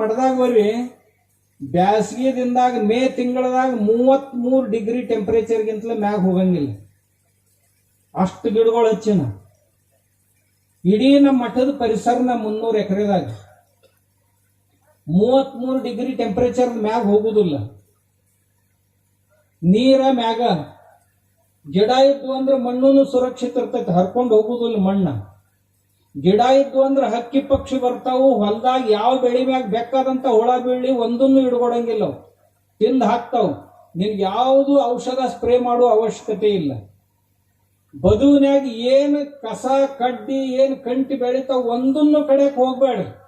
ಮಠದಾಗ ಬರ್ರಿ ಬ್ಯಾಸಗಿ ದಿನದಾಗ ಮೇ ತಿಂಗಳದಾಗ ಮೂವತ್ ಮೂರು ಡಿಗ್ರಿ ಟೆಂಪರೇಚರ್ಗಿಂತಲೇ ಮ್ಯಾಗ ಹೋಗಂಗಿಲ್ಲ. ಅಷ್ಟು ಗಿಡಗಳು ಹಚ್ಚಿನ. ಇಡೀ ನಮ್ಮ ಮಠದ ಪರಿಸರನ ಮುನ್ನೂರು ಎಕರೆದಾಗ. ಮೂವತ್ಮೂರು ಡಿಗ್ರಿ ಟೆಂಪರೇಚರ್ ಮ್ಯಾಗ ಹೋಗುದಿಲ್ಲ. ನೀರ ಮ್ಯಾಗ ಗಿಡ ಇದ್ದು ಅಂದ್ರೆ ಮಣ್ಣು ಸುರಕ್ಷಿತ ಇರ್ತೈತೆ, ಹರ್ಕೊಂಡು ಹೋಗುದಿಲ್ಲ ಮಣ್ಣ. ಗಿಡ ಇದ್ದು ಅಂದ್ರೆ ಹಕ್ಕಿ ಪಕ್ಷಿ ಬರ್ತಾವು, ಹೊಲದಾಗ ಯಾವ ಬೆಳಿ ಮ್ಯಾಗ ಬೇಕಾದಂತ ಹುಳ ಬೀಳಿ ಒಂದನ್ನು ಇಡ್ಕೊಡಂಗಿಲ್ಲ ಅವು. ತಿಂದು ಹಾಕ್ತಾವು. ನಿನ್ಗೆ ಯಾವುದು ಔಷಧ ಸ್ಪ್ರೇ ಮಾಡೋ ಅವಶ್ಯಕತೆ ಇಲ್ಲ. ಬದುವಿನಾಗ ಏನು ಕಸ, ಕಡ್ಡಿ, ಏನು ಕಂಟಿ ಬೆಳಿತಾವ ಒಂದನ್ನು ಕಡೆಕ್ ಹೋಗ್ಬೇಡ್ರಿ.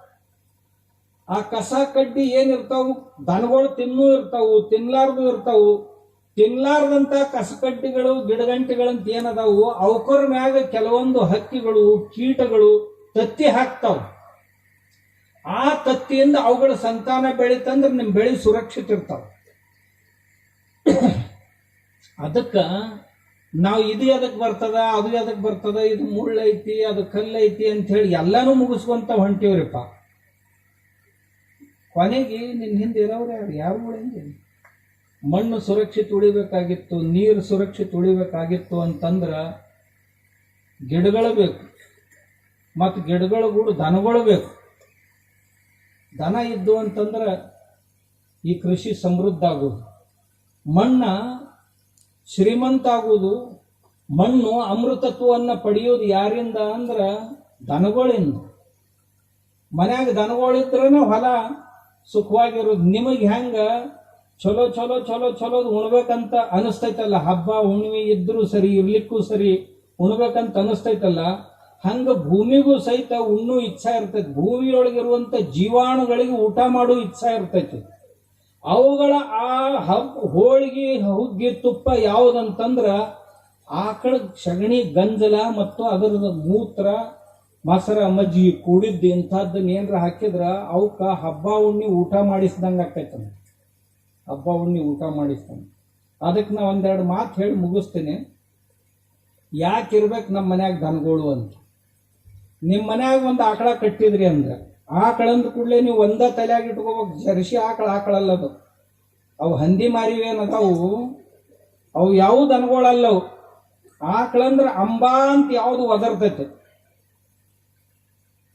ಆ ಕಸ, ಕಡ್ಡಿ ಏನಿರ್ತಾವು ದನಗಳು ತಿನ್ನೂ ಇರ್ತಾವು, ತಿನ್ಲಾರ್ದು ಇರ್ತಾವು. ತಿನ್ಲಾರ್ದಂತ ಕಸಕಡ್ಡಿಗಳು, ಗಿಡಗಂಟಿಗಳಂತ ಏನದಾವು, ಅವಕರ ಮ್ಯಾಗ ಕೆಲವೊಂದು ಹಕ್ಕಿಗಳು, ಕೀಟಗಳು ತತ್ತಿ ಹಾಕ್ತಾವ. ಆ ತತ್ತಿಯಿಂದ ಅವುಗಳ ಸಂತಾನ ಬೆಳಿತಂದ್ರೆ ನಿಮ್ ಬೆಳಿ ಸುರಕ್ಷಿತ ಇರ್ತಾವ. ಅದಕ್ಕ ನಾವು ಇದು ಎದಕ್ ಬರ್ತದ, ಅದು ಎದಕ್ ಬರ್ತದ, ಇದು ಮುಳ್ಳೈತಿ ಅದು ಕಲ್ಲೈತಿ ಅಂತ ಹೇಳಿ ಎಲ್ಲಾನು ಮುಗಿಸ್ಕೊಂತ ಹೊಂಟಿವ್ರಿಪ್ಪ. ಕೊನೆಗೆ ನಿನ್ನ ಹಿಂದೆ ಇರೋರು ಯಾರು? ಯಾರು ಮಣ್ಣು ಸುರಕ್ಷಿತ ಉಳಿಬೇಕಾಗಿತ್ತು, ನೀರು ಸುರಕ್ಷಿತ ಉಳಿಬೇಕಾಗಿತ್ತು ಅಂತಂದ್ರೆ ಗಿಡಗಳು ಬೇಕು. ಮತ್ತು ಗಿಡಗಳು ಕೂಡ ದನಗಳು ಬೇಕು. ದನ ಇದ್ದು ಅಂತಂದ್ರೆ ಈ ಕೃಷಿ ಸಮೃದ್ಧ ಆಗೋದು ಮಣ್ಣ ಶ್ರೀಮಂತ ಆಗುವುದು. ಮಣ್ಣು ಅಮೃತತ್ವವನ್ನು ಪಡೆಯೋದು ಯಾರಿಂದ ಅಂದ್ರೆ ದನಗಳಿಂದ. ಮನ್ಯಾಗ ದನಗಳಿದ್ರನ ಹೊಲ ಸುಖವಾಗಿರೋದು. ನಿಮಗೆ ಹೆಂಗ ಚಲೋ ಚಲೋ ಚಲೋ ಚಲೋ ಉಣ್ಬೇಕಂತ ಅನಿಸ್ತೈತಲ್ಲ. ಹಬ್ಬ, ಹುಣ್ಣಿಮೆ ಇದ್ರು ಸರಿ, ಇರ್ಲಿಕ್ಕೂ ಸರಿ ಉಣ್ಬೇಕಂತ ಅನಿಸ್ತೈತಲ್ಲ. ಹಂಗ ಭೂಮಿಗೂ ಸಹಿತ ಉಣ್ಣು ಇಚ್ಛಾ ಇರ್ತೈತಿ. ಭೂಮಿಯೊಳಗಿರುವಂತ ಜೀವಾಣುಗಳಿಗೆ ಊಟ ಮಾಡೋ ಇಚ್ಛಾ ಇರ್ತೈತಿ. ಅವುಗಳ ಆ ಹಬ್, ಹೋಳಿಗೆ, ಹುಗ್ಗಿ, ತುಪ್ಪ ಯಾವುದಂತಂದ್ರ ಆಕಳ, ಸಗಣಿ, ಗಂಜಲ ಮತ್ತು ಅದರ ಮೂತ್ರ, ಮೊಸರ ಮಜ್ಜಿ ಕೂಡಿದ್ದು ಇಂಥದ್ದನ್ನ ಏನರ ಹಾಕಿದ್ರ ಅವಕ್ಕ ಹಬ್ಬ ಉಣ್ಣಿ ಊಟ ಮಾಡಿಸಿದಂಗೆ ಆಕೈತ ಹಬ್ಬ ಉಣ್ಣಿ ಊಟ ಮಾಡಿಸ್ತಾನೆ. ಅದಕ್ಕೆ ನಾ ಒಂದೆರಡು ಮಾತು ಹೇಳಿ ಮುಗಿಸ್ತೀನಿ. ಯಾಕೆ ಇರ್ಬೇಕು ನಮ್ಮ ಮನ್ಯಾಗ ದನಗಳು ಅಂತ. ನಿಮ್ಮ ಮನ್ಯಾಗ ಒಂದು ಆಕಳ ಕಟ್ಟಿದ್ರಿ ಅಂದ್ರೆ, ಆಕಳಂದ ಕೂಡಲೇ ನೀವು ಒಂದ ತಲೆಯಾಗಿ ಇಟ್ಕೋಬೇಕು. ಜರ್ಸಿ ಆಕಳ, ಆಕಳಲ್ಲದು. ಅವು ಹಂದಿ ಮಾರಿವೇನದವು? ಅವು ಯಾವ ದನಗಳಲ್ಲವು? ಆಕಳಂದ್ರೆ ಅಂಬಾ ಅಂತ ಯಾವುದು ಒದರ್ತೈತೆ.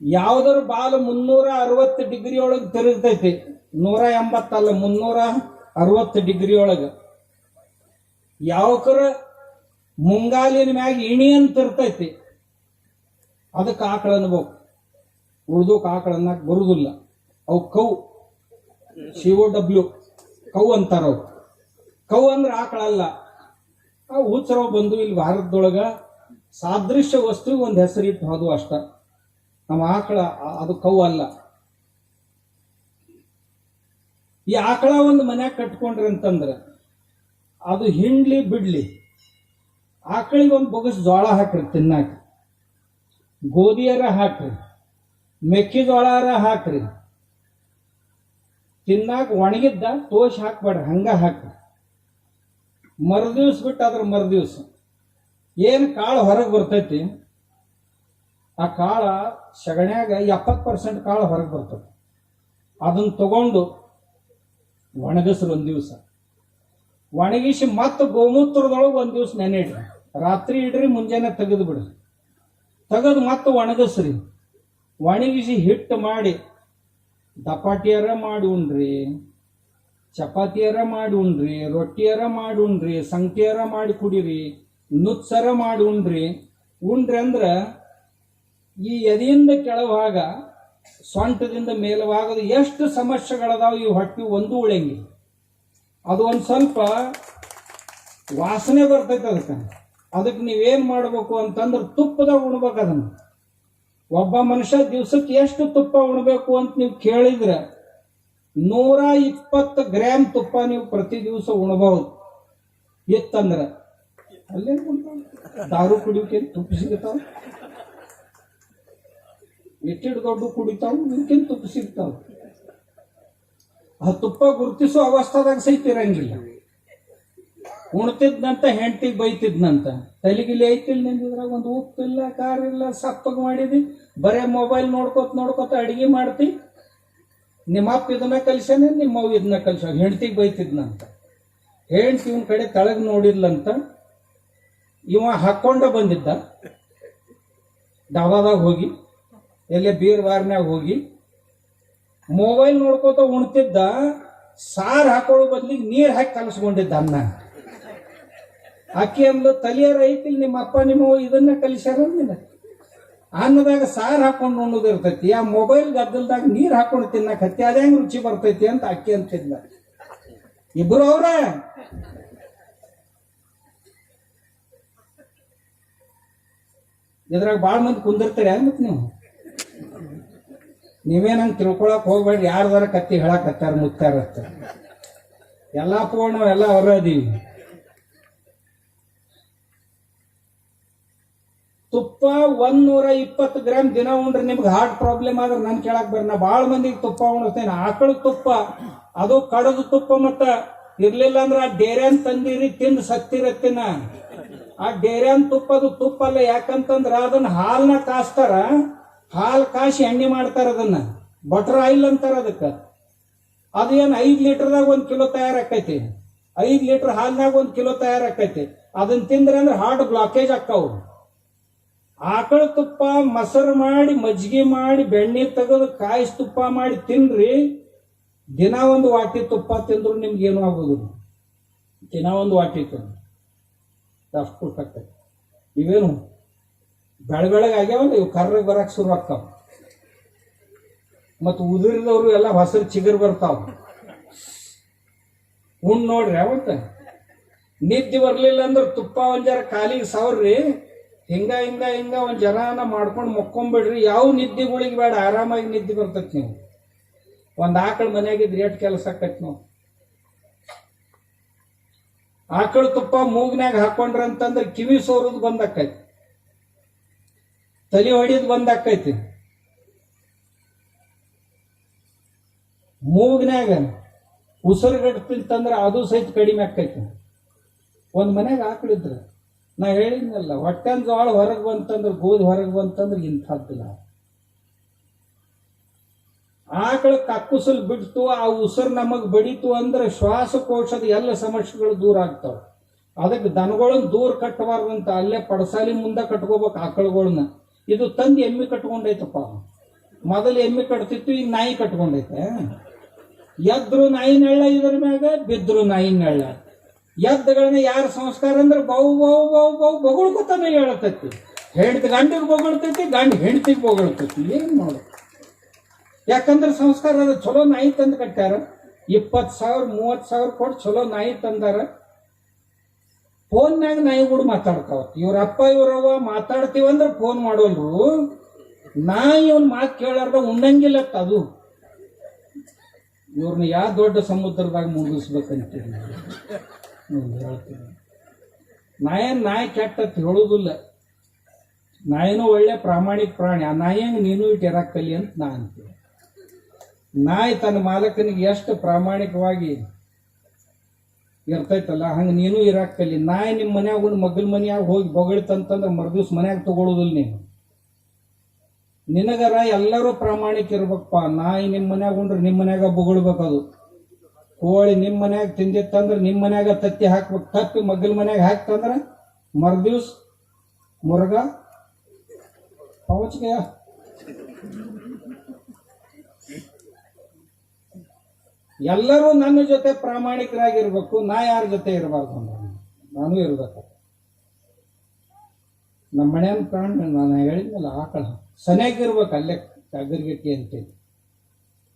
ಯಾವ್ದರ ಬಾಲ ಮುನ್ನೂರ ಅರವತ್ತು ಡಿಗ್ರಿ ಒಳಗೆ ತಿರುಗ್ತೈತಿ. ನೂರ ಎಂಬತ್ತಲ್ಲ, ಮುನ್ನೂರ? ಅರವತ್ತು ಡಿಗ್ರಿ ಒಳಗೆ. ಯಾವಕರ ಮುಂಗಾಲಿನ ಮ್ಯಾಗ ಇಣಿ ಅಂತ ಇರ್ತೈತಿ, ಅದಕ್ಕೆ ಆಕಳ ಅನ್ಬೇಕು ಉಳ್ದೋಕ್ ಆಕಳ ಅನ್ನಕ್ ಬರುದಿಲ್ಲ. ಅವು cow, C O W, cow ಅಂತಾರ ಅವು. ಕೌ ಅಂದ್ರೆ ಆಕಳ ಅಲ್ಲ. ಆ ಹುಚ್ಚರವ್ ಬಂದು ಇಲ್ಲಿ ಭಾರತದೊಳಗ ಸಾದೃಶ್ಯ ವಸ್ತುವಿಗೆ ಒಂದು ಹೆಸರಿಟ್ಟು ಹೋದು ಅಷ್ಟ. ನಮ್ಮ ಆಕಳ, ಅದು ಕೌ ಅಲ್ಲ. ಈ ಆಕಳ ಒಂದು ಮನ್ಯಾಗ ಕಟ್ಕೊಂಡ್ರಿ ಅಂತಂದ್ರೆ ಅದು ಹಿಂಡ್ಲಿ ಬಿಡ್ಲಿ. ಆಕಳಿಗೆ ಒಂದು ಬೊಗಸ್ ಜೋಳ ಹಾಕ್ರಿ ತಿನ್ನಾಕ. ಗೋಧಿಯರ ಹಾಕ್ರಿ, ಮೆಕ್ಕೆಜೋಳಾರ ಹಾಕ್ರಿ. ತಿನ್ನಾಕ ಒಣಗಿದ್ದ ತೋಷ್ ಹಾಕ್ಬೇಡ್ರಿ, ಹಂಗ ಹಾಕ್ರಿ. ಮರುದಿವ್ಸ ಬಿಟ್ಟು ಅದ್ರ ಮರುದಿವ್ಸ ಏನು ಕಾಳು ಹೊರಗೆ ಬರ್ತೈತಿ? ಆ ಕಾಳ ಸಗಣ್ಯಾಗ ಎಪ್ಪತ್ತು ಪರ್ಸೆಂಟ್ ಕಾಳು ಹೊರಗೆ ಬರ್ತದೆ ಅದನ್ನು ತಗೊಂಡು ಒಣಗಿಸ್ರಿ ಒಂದು ದಿವಸ. ಒಣಗಿಸಿ ಮತ್ತೆ ಗೋಮೂತ್ರದೊಳಗೆ ಒಂದು ದಿವಸ ನೆನೆ ಇಡ್ರಿ ರಾತ್ರಿ ಇಡ್ರಿ, ಮುಂಜಾನೆ ತೆಗೆದು ಬಿಡ್ರಿ. ತೆಗೆದು ಮತ್ತೆ ಒಣಗಿಸ್ರಿ. ಒಣಗಿಸಿ ಹಿಟ್ಟು ಮಾಡಿ ದಪಾಟಿಯರ ಮಾಡಿ ಉಣ್ರಿ ಚಪಾತಿಯರ ಮಾಡಿ ಉಣ್ರಿ ರೊಟ್ಟಿಯರ ಮಾಡಿ ಉಣ್ರಿ ಸಂಖ್ಯೆಯರ ಮಾಡಿ ಕುಡಿರಿ ನುತ್ಸರ ಮಾಡಿ ಉಣ್ರಿ. ಉಂಡ್ರಿ ಅಂದ್ರೆ ಈ ಎದೆಯಿಂದ ಕೆಳಭಾಗ ಸೊಂಟದಿಂದ ಮೇಲವಾಗದು ಎಷ್ಟು ಸಮಸ್ಯೆಗಳದಾವ ಈ ಹೊಟ್ಟಿ ಒಂದು ಉಳಿಯಂಗಿಲ್ಲ. ಅದು ಒಂದು ಸ್ವಲ್ಪ ವಾಸನೆ ಬರ್ತೈತೆ ಅದಕ್ಕೆ. ಅದಕ್ಕೆ ನೀವೇನು ಮಾಡಬೇಕು ಅಂತಂದ್ರೆ ತುಪ್ಪದಾಗ ಉಣ್ಬೇಕು ಅದನ್ನು. ಒಬ್ಬ ಮನುಷ್ಯ ದಿವ್ಸಕ್ಕೆ ಎಷ್ಟು ತುಪ್ಪ ಉಣಬೇಕು ಅಂತ ನೀವು ಕೇಳಿದ್ರೆ ನೂರ ಇಪ್ಪತ್ತು ಗ್ರಾಮ್ ತುಪ್ಪ ನೀವು ಪ್ರತಿ ದಿವಸ ಉಣಬಹುದು ಇತ್ತಂದ್ರೆ ಅಲ್ಲೇನು ದಾರು ಕುಡಿಯೋಕೆ ತುಪ್ಪ ಸಿಗುತ್ತಾವ? ಎಟ್ಟಿಡ್ ದೊಡ್ಡ ಕುಡಿತಾವ ಇವಕ್ಕೇನು ತುಪ್ಪ ಸಿಗ್ತಾವ ಆ ತುಪ್ಪ ಗುರುತಿಸೋ ಅವಸ್ಥಾದಾಗ ಸಹಿತ ಇರಂಗಿಲ್ಲ. ಉಣ್ತಿದ್ನಂತ, ಹೆಂಡತಿಗೆ ಬೈತಿದ್ನಂತ. ತಲೆಗಿಲಿ ಐತಿಲ್ ನಿಂದಿದ್ರಾಗ ಒಂದು ಉಪ್ಪಿಲ್ಲ, ಖಾರ ಇಲ್ಲ, ಸಪ್ಪಗೆ ಮಾಡಿದಿ. ಬರೇ ಮೊಬೈಲ್ ನೋಡ್ಕೋತ ನೋಡ್ಕೋತ ಅಡಿಗೆ ಮಾಡ್ತಿ. ನಿಮ್ಮ ಅಪ್ಪ ಇದನ್ನ ಕಲಿಸೇನೆ ನಿಮ್ಮ ಅವ್ ಇದನ್ನ ಕಲ್ಸ ಹೆಂಡತಿಗೆ ಬೈತಿದ್ನಂತ. ಹೆಂಡ್ತಿ ಇವನ್ ಕಡೆ ತಳಗ್ ನೋಡಿದ್ಲಂತ, ಇವ ಹಾಕೊಂಡ ಬಂದಿದ್ದ. ಡಾಬಾದಾಗ ಹೋಗಿ ಎಲ್ಲೇ ಬೀರ್ ಬಾರ್ನ್ಯಾಗ ಹೋಗಿ ಮೊಬೈಲ್ ನೋಡ್ಕೋತ ಉಣ್ತಿದ್ದ, ಸಾರ್ ಹಾಕೊಳ್ಳೋ ಬದ್ಲಿಗೆ ನೀರ್ ಹಾಕಿ ಕಲಸ್ಕೊಂಡಿದ್ದ ಅನ್ನ. ಅಕ್ಕಿ ಅಂದ್ಲು, ತಲಿಯಾರ ಐತಿ ನಿಮ್ಮ ಅಪ್ಪ, ನಿಮ್ಮ ಇದನ್ನ ಕಲಿಸ್ಯಾರ ಅನ್ನದಾಗ ಸಾರ್ ಹಾಕೊಂಡು ಉಣ್ಣೋದು ಇರ್ತೈತಿ. ಆ ಮೊಬೈಲ್ ಗದ್ದಲ್ದಾಗ ನೀರ್ ಹಾಕೊಂಡು ತಿನ್ನಕತ್ತಿ ಅದೇ ಹೆಂಗ್ ರುಚಿ ಬರ್ತೈತಿ ಅಂತ ಅಕ್ಕಿ ಅಂತಿದ್ಲ. ಇಬ್ಬರು ಅವ್ರ. ಇದ್ರಾಗ ಭಾಳ ಮಂದಿ ಕುಂದಿರ್ತಾರೆ ಮತ್ತೆ ನೀವು. ನೀವೇನಂಗ್ ತಿಳ್ಕೊಳಕ್ ಹೋಗ್ಬೇಡ್ರಿ. ಯಾರ್ದಾರ ಕತ್ತಿ ಹೇಳಕತ್ತಾರ ಮುತ್ತಾರ ಎಲ್ಲ ಪೂರ್ಣ, ಎಲ್ಲ ಹೊರ ತುಪ್ಪ ಒಂದ್ ನೂರ ಇಪ್ಪತ್ತು ಗ್ರಾಮ್ ದಿನ ಉಂಡ್ರೆ ನಿಮ್ಗೆ ಹಾರ್ಟ್ ಪ್ರಾಬ್ಲಮ್ ಆದ್ರೆ ನನ್ ಕೇಳಕ್ ಬರ್ರಿ. ನಾ ಭಾಳ ಮಂದಿಗೆ ತುಪ್ಪ ಉಣಿಸ್ತೇನೆ. ಆಕಳ ತುಪ್ಪ, ಅದು ಕಡದ ತುಪ್ಪ ಮತ್ತ ಇರ್ಲಿಲ್ಲ ಅಂದ್ರೆ ಆ ಡೇರ್ಯಾನ್ ತಂದಿರಿ, ತಿಂದು ಸತ್ತಿರತ್ತಿನ ಆ ಡೇರ್ಯಾನ್ ತುಪ್ಪ ಅದು ತುಪ್ಪ ಅಲ್ಲ, ಯಾಕಂತಂದ್ರ ಅದನ್ನ ಹಾಲ್ನ ಕಾಸ್ತಾರ. ಹಾಲ್ ಕಾಶಿ ಎಣ್ಣೆ ಮಾಡ್ತಾರ ಅದನ್ನ. ಬಟರ್ ಆಯಿಲ್ ಅಂತಾರ ಅದಕ್ಕೆ. ಅದು ಏನ್ ಐದ್ ಲೀಟರ್ದಾಗ ಒಂದು ಕಿಲೋ ತಯಾರಾಕೈತಿ. ಐದು ಲೀಟರ್ ಹಾಲ್ದಾಗ ಒಂದು ಕಿಲೋ ತಯಾರಾಕೈತಿ. ಅದನ್ನ ತಿಂದ್ರೆ ಅಂದ್ರೆ ಹಾರ್ಟ್ ಬ್ಲಾಕೇಜ್ ಆಕ್ಕಾವು ಆಕಳ ತುಪ್ಪ ಮೊಸರು ಮಾಡಿ, ಮಜ್ಜಿಗೆ ಮಾಡಿ, ಬೆಣ್ಣೆ ತೆಗೆದು ಕಾಯಿಸಿ ತುಪ್ಪ ಮಾಡಿ ತಿನ್ರಿ. ದಿನ ಒಂದು ವಾಟಿ ತುಪ್ಪ ತಿಂದ್ರು ನಿಮ್ಗೆ ಏನು ಆಗೋದಿಲ್ಲ. ದಿನ ಒಂದು ವಾಟಿ ತಿಂದು ಅಷ್ಟು ಕಟ್ಟೆ ಇವೇನು ಬೆಳಗ್ಗೆ ಆಗ್ಯಾವಲ್ಲ ಇವು ಕರ್ರಗೆ ಬರಕ್ಕೆ ಶುರು ಆಗ್ತಾವ. ಮತ್ತು ಉದುರಿದವರು ಎಲ್ಲ ಹೊಸರು ಚಿಗುರು ಬರ್ತಾವ. ಉಣ್ ನೋಡ್ರಿ ಅವತ್ತ ನಿದ್ದೆ ಬರಲಿಲ್ಲ ಅಂದ್ರೆ ತುಪ್ಪ ಒಂದು ಜರ ಕಾಲಿಗೆ ಸಾವ್ರಿ, ಹಿಂಗ ಹಿಂಗ ಹಿಂಗ ಒಂದು ಜನನ ಮಾಡ್ಕೊಂಡು ಮಕ್ಕೊಂಬಿಡ್ರಿ. ಯಾವ ನಿದ್ದೆಗಳಿಗೆ ಬೇಡ, ಆರಾಮಾಗಿ ನಿದ್ದೆ ಬರ್ತೈತಿ ನೀವು. ಒಂದು ಆಕಳ ಮನೆಯಾಗಿದ್ರೆ ಎಷ್ಟು ಕೆಲಸ ಆಕೈತಿ ನಾವು ಆಕಳ ತುಪ್ಪ ಮೂಗ್ನ್ಯಾಗ ಹಾಕೊಂಡ್ರ ಅಂತಂದ್ರೆ ಕಿವಿ ಸೋರದ್ ಬಂದಾಕೈತಿ ತಲೆ ಹೊಡಿದ್ ಬಂದಾಕೈತಿ ಮೂಗ್ನ್ಯಾಗ ಉಸಿರುಗಡ್ತಿಂತಂದ್ರೆ ಅದು ಸಹಿತ ಕಡಿಮೆ ಆಕೈತಿ. ಒಂದು ಮನ್ಯಾಗ ಆಕಳಿದ್ರ, ನಾ ಹೇಳಿದ್ನಲ್ಲ, ಹೊಟ್ಟೆನ್ ಜೋಳ ಹೊರಗೆ ಬಂತಂದ್ರೆ, ಗೋಧಿ ಹೊರಗೆ ಬಂತಂದ್ರೆ ಇಂಥದ್ದಿಲ್ಲ. ಆಕಳ ಕಕ್ಕುಸಲ್ ಬಿಡ್ತು, ಆ ಉಸಿರು ನಮಗೆ ಬಡಿತು ಅಂದ್ರೆ ಶ್ವಾಸಕೋಶದ ಎಲ್ಲ ಸಮಸ್ಯೆಗಳು ದೂರ ಆಗ್ತಾವ. ಅದಕ್ಕೆ ದನಗಳನ್ನ ದೂರ ಕಟ್ಟಬಾರ್ದಂತ ಅಲ್ಲೇ ಪಡಸಾಲಿ ಮುಂದೆ ಕಟ್ಕೋಬೇಕು ಆಕಳುಗಳನ್ನ ಇದು ತಂದು ಎಮ್ಮೆ ಕಟ್ಕೊಂಡೈತಪ್ಪ. ಮೊದಲು ಎಮ್ಮೆ ಕಟ್ತಿತ್ತು, ಈಗ ನಾಯಿ ಕಟ್ಕೊಂಡೈತೆ. ಎದ್ರು ನಾಯಿ ನೆಳ್ಳ ಇದ್ರ ಮ್ಯಾಗ, ಬಿದ್ರು ನಾಯಿ ನೆಳ್ಳ. ಎದ್ದಗಳನ್ನ ಯಾರ ಸಂಸ್ಕಾರ ಅಂದ್ರೆ ಬೌ ಬೌ ಬೌ ಬೌ, ಬೊಗಳ್ಕೊತಾನೆ ಹೇಳತೈತಿ. ಹೆಂಡತಿ ಗಂಡಿಗೆ ಬೊಗಳ್ತೈತಿ, ಗಂಡ ಹೆಂಡತಿಗೆ ಬೊಗಳ್ತೈತಿ. ಏನು ಮಾಡು ಯಾಕಂದ್ರೆ ಸಂಸ್ಕಾರ ಅದು ಚಲೋ ನಾಯಿ ತಂದು ಕಟ್ಟ್ಯಾರ. ಇಪ್ಪತ್ತು ಸಾವಿರ, ಮೂವತ್ತು ಸಾವಿರ ಕೊಟ್ಟು ಚಲೋ ನಾಯಿ ತಂದಾರ. ಫೋನ್ಯಾಗ ನಾಯಿ ಕೂಡ ಮಾತಾಡ್ತಾವ ಇವ್ರ ಅಪ್ಪ ಇವ್ರವ್ವ ಮಾತಾಡ್ತೀವಂದ್ರೆ ಫೋನ್ ಮಾಡೋಲ್ರು. ನಾಯಿ ಇವನ್ ಮಾತು ಕೇಳಾರ್ದ ಉಣ್ಣಂಗಿಲ್ಲತ್ತ ಅದು. ಇವ್ರನ್ನ ಯಾವ ದೊಡ್ಡ ಸಮುದ್ರದಾಗ ಮುಗಿಸ್ಬೇಕಂತ ಹೇಳ್ತೀನಿ. ನಾಯನ್ ನಾಯಿ ಕೆಟ್ಟ ಹೇಳುದಿಲ್ಲ. ನಾಯಿನೂ ಒಳ್ಳೆ ಪ್ರಾಮಾಣಿಕ ಪ್ರಾಣಿ. ಆ ನಾಯಿಯಂಗ್ ನೀನು ಇಟ್ಟು ಇರಾಕ್ ಅಂತ ನಾ ಅಂತೀನಿ ನಾಯಿ ತನ್ನ ಮಾಲಕನಿಗೆ ಎಷ್ಟು ಪ್ರಾಮಾಣಿಕವಾಗಿ ಇರ್ತೈತಲ್ಲ? ಹಂಗೆ ನೀನು ಇರಾಕ್ ಕಲಿ ನಾಯಿ ನಿಮ್ಮ ಮನ್ಯಾಗ ಒಂದು ಮಗಲ್ ಮನೆಯಾಗ ಹೋಗಿ ಬೊಗಳಿತಂತಂದ್ರೆ ಮರ್ದಿವ್ಸ ಮನ್ಯಾಗ ತಗೊಳುದಿಲ್ಲ ನೀನು. ನಿನಗರ ಎಲ್ಲರೂ ಪ್ರಾಮಾಣಿಕ ಇರ್ಬೇಕಪ್ಪ. ನಾಯಿ ನಿಮ್ಮ ಮನ್ಯಾಗ ಉಂಡ್ರೆ ನಿಮ್ಮ ಮನ್ಯಾಗ ಬೊಗಳ್ಬೇಕದು ಕೋಳಿ ನಿಮ್ಮ ಮನ್ಯಾಗ ತಿಂದಿತ್ತಂದ್ರೆ ನಿಮ್ಮ ಮನ್ಯಾಗ ತತ್ತಿ ಹಾಕ್ಬೇಕು. ತಪ್ಪಿ ಮಗಲ್ ಮನ್ಯಾಗ ಹಾಕ್ತಂದ್ರೆ ಮರ್ದಿವ್ಸ ಮುರುಗ ಪವಚ್ಗೆ ಎಲ್ಲರೂ ನನ್ನ ಜೊತೆ ಪ್ರಾಮಾಣಿಕರಾಗಿರ್ಬೇಕು, ನಾ ಯಾರ ಜೊತೆ ಇರಬಾರ್ದು ಅಂದ್ರೆ ನಾನು ಇರ್ಬೇಕು. ನಮ್ಮ ಮನೆಯನ್ನು ಪ್ರಾಣ, ನಾನು ಹೇಳಿದ್ನಲ್ಲ, ಆಕಳ. ಸನೇಗಿರ್ಬೇಕು ಅಲ್ಲೇ ಟಗರ್ಗಿಟ್ಟಿ ಅಂತೇಳಿ.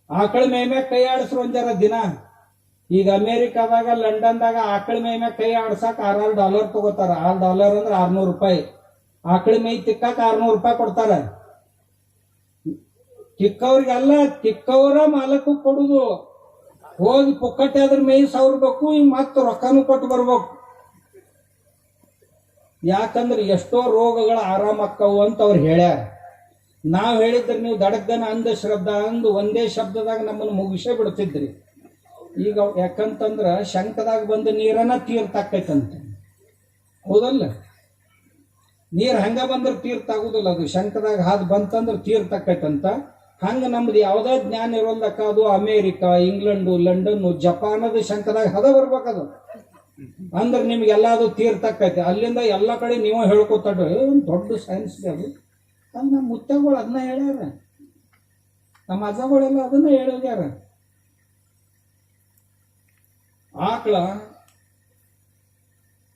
ಆಕಳ ಮೇಮೆ ಕೈ ಆಡಿಸ್ರು ಒಂದರ ದಿನ. ಈಗ ಅಮೇರಿಕಾದಾಗ, ಲಂಡನ್ದಾಗ ಆಕಳ ಮೇಮೆ ಕೈ ಆಡ್ಸಕ್ ಆರಾರು ಡಾಲರ್ ತಗೋತಾರ. ಆರು ಡಾಲರ್ ಅಂದ್ರೆ ಆರ್ನೂರು ರೂಪಾಯಿ. ಆಕಳ ಮೈ ತಿಕ್ಕಕ್ಕೆ ಆರ್ನೂರು ರೂಪಾಯಿ ಕೊಡ್ತಾರ. ತಿಕ್ಕವ್ರಿಗೆಲ್ಲ, ತಿಕ್ಕವರ ಮಾಲಕ್ಕೂ ಕೊಡುದು. ಹೋಗಿ ಪುಕ್ಕಟ್ಟೆ ಅದ್ರ ಮೈ ಸವರ್ಬೇಕು ಈಗ ಮತ್ತೆ ರೊಕ್ಕನೂ ಕೊಟ್ಟು ಬರ್ಬೇಕು. ಯಾಕಂದ್ರೆ ಎಷ್ಟೋ ರೋಗಗಳ ಆರಾಮಕ್ಕವು ಅಂತ ಅವ್ರು ಹೇಳ್ಯಾರ. ನಾವು ಹೇಳಿದ್ರೆ ನೀವು ದಡಗ್ದನ ಅಂದ ಶ್ರದ್ಧಾ ಅಂದು ಒಂದೇ ಶಬ್ದದಾಗ ನಮ್ಮನ್ನು ಮುಗಿಸೇ ಬಿಡ್ತಿದ್ರಿ. ಈಗ ಯಾಕಂತಂದ್ರ ಶಂಕದಾಗ ಬಂದ ನೀರನ್ನ ತೀರ್ತಾಕೈತಂತೆ ಹೌದಲ್ಲ? ನೀರು ಹಂಗ ಬಂದ್ರೆ ತೀರ್ಥ ಆಗುದಿಲ್ಲ ಅದು. ಶಂಕದಾಗ ಹಾದು ಬಂತಂದ್ರ ತೀರ್ಥ ಆಕೈತಂತ ಹಂಗ ನಮ್ದು ಯಾವುದೇ ಜ್ಞಾನ ಇರೋದಕ್ಕ ಅದು ಅಮೇರಿಕಾ, ಇಂಗ್ಲೆಂಡು ಲಂಡನ್ ಜಪಾನದ ಶಂಕದಾಗ ಹದ ಬರ್ಬೇಕದು. ಅಂದ್ರೆ ನಿಮ್ಗೆಲ್ಲ ಅದು ತೀರ್ಥಕ್ಕೈತೆ ಅಲ್ಲಿಂದ ಎಲ್ಲ ಕಡೆ ನೀವು ಹೇಳ್ಕೊತಾಡ್ರಿ ಒಂದ್ ದೊಡ್ಡ ಸೈನ್ಸ್ ಅದು. ನಮ್ಮ ಮುತ್ತಗಳು ಅದನ್ನ ಹೇಳ್ಯಾರ. ನಮ್ಮ ಅಜ್ಜಗಳೆಲ್ಲ ಅದನ್ನ ಹೇಳೋಗ್ಯಾರ ಆಕಳ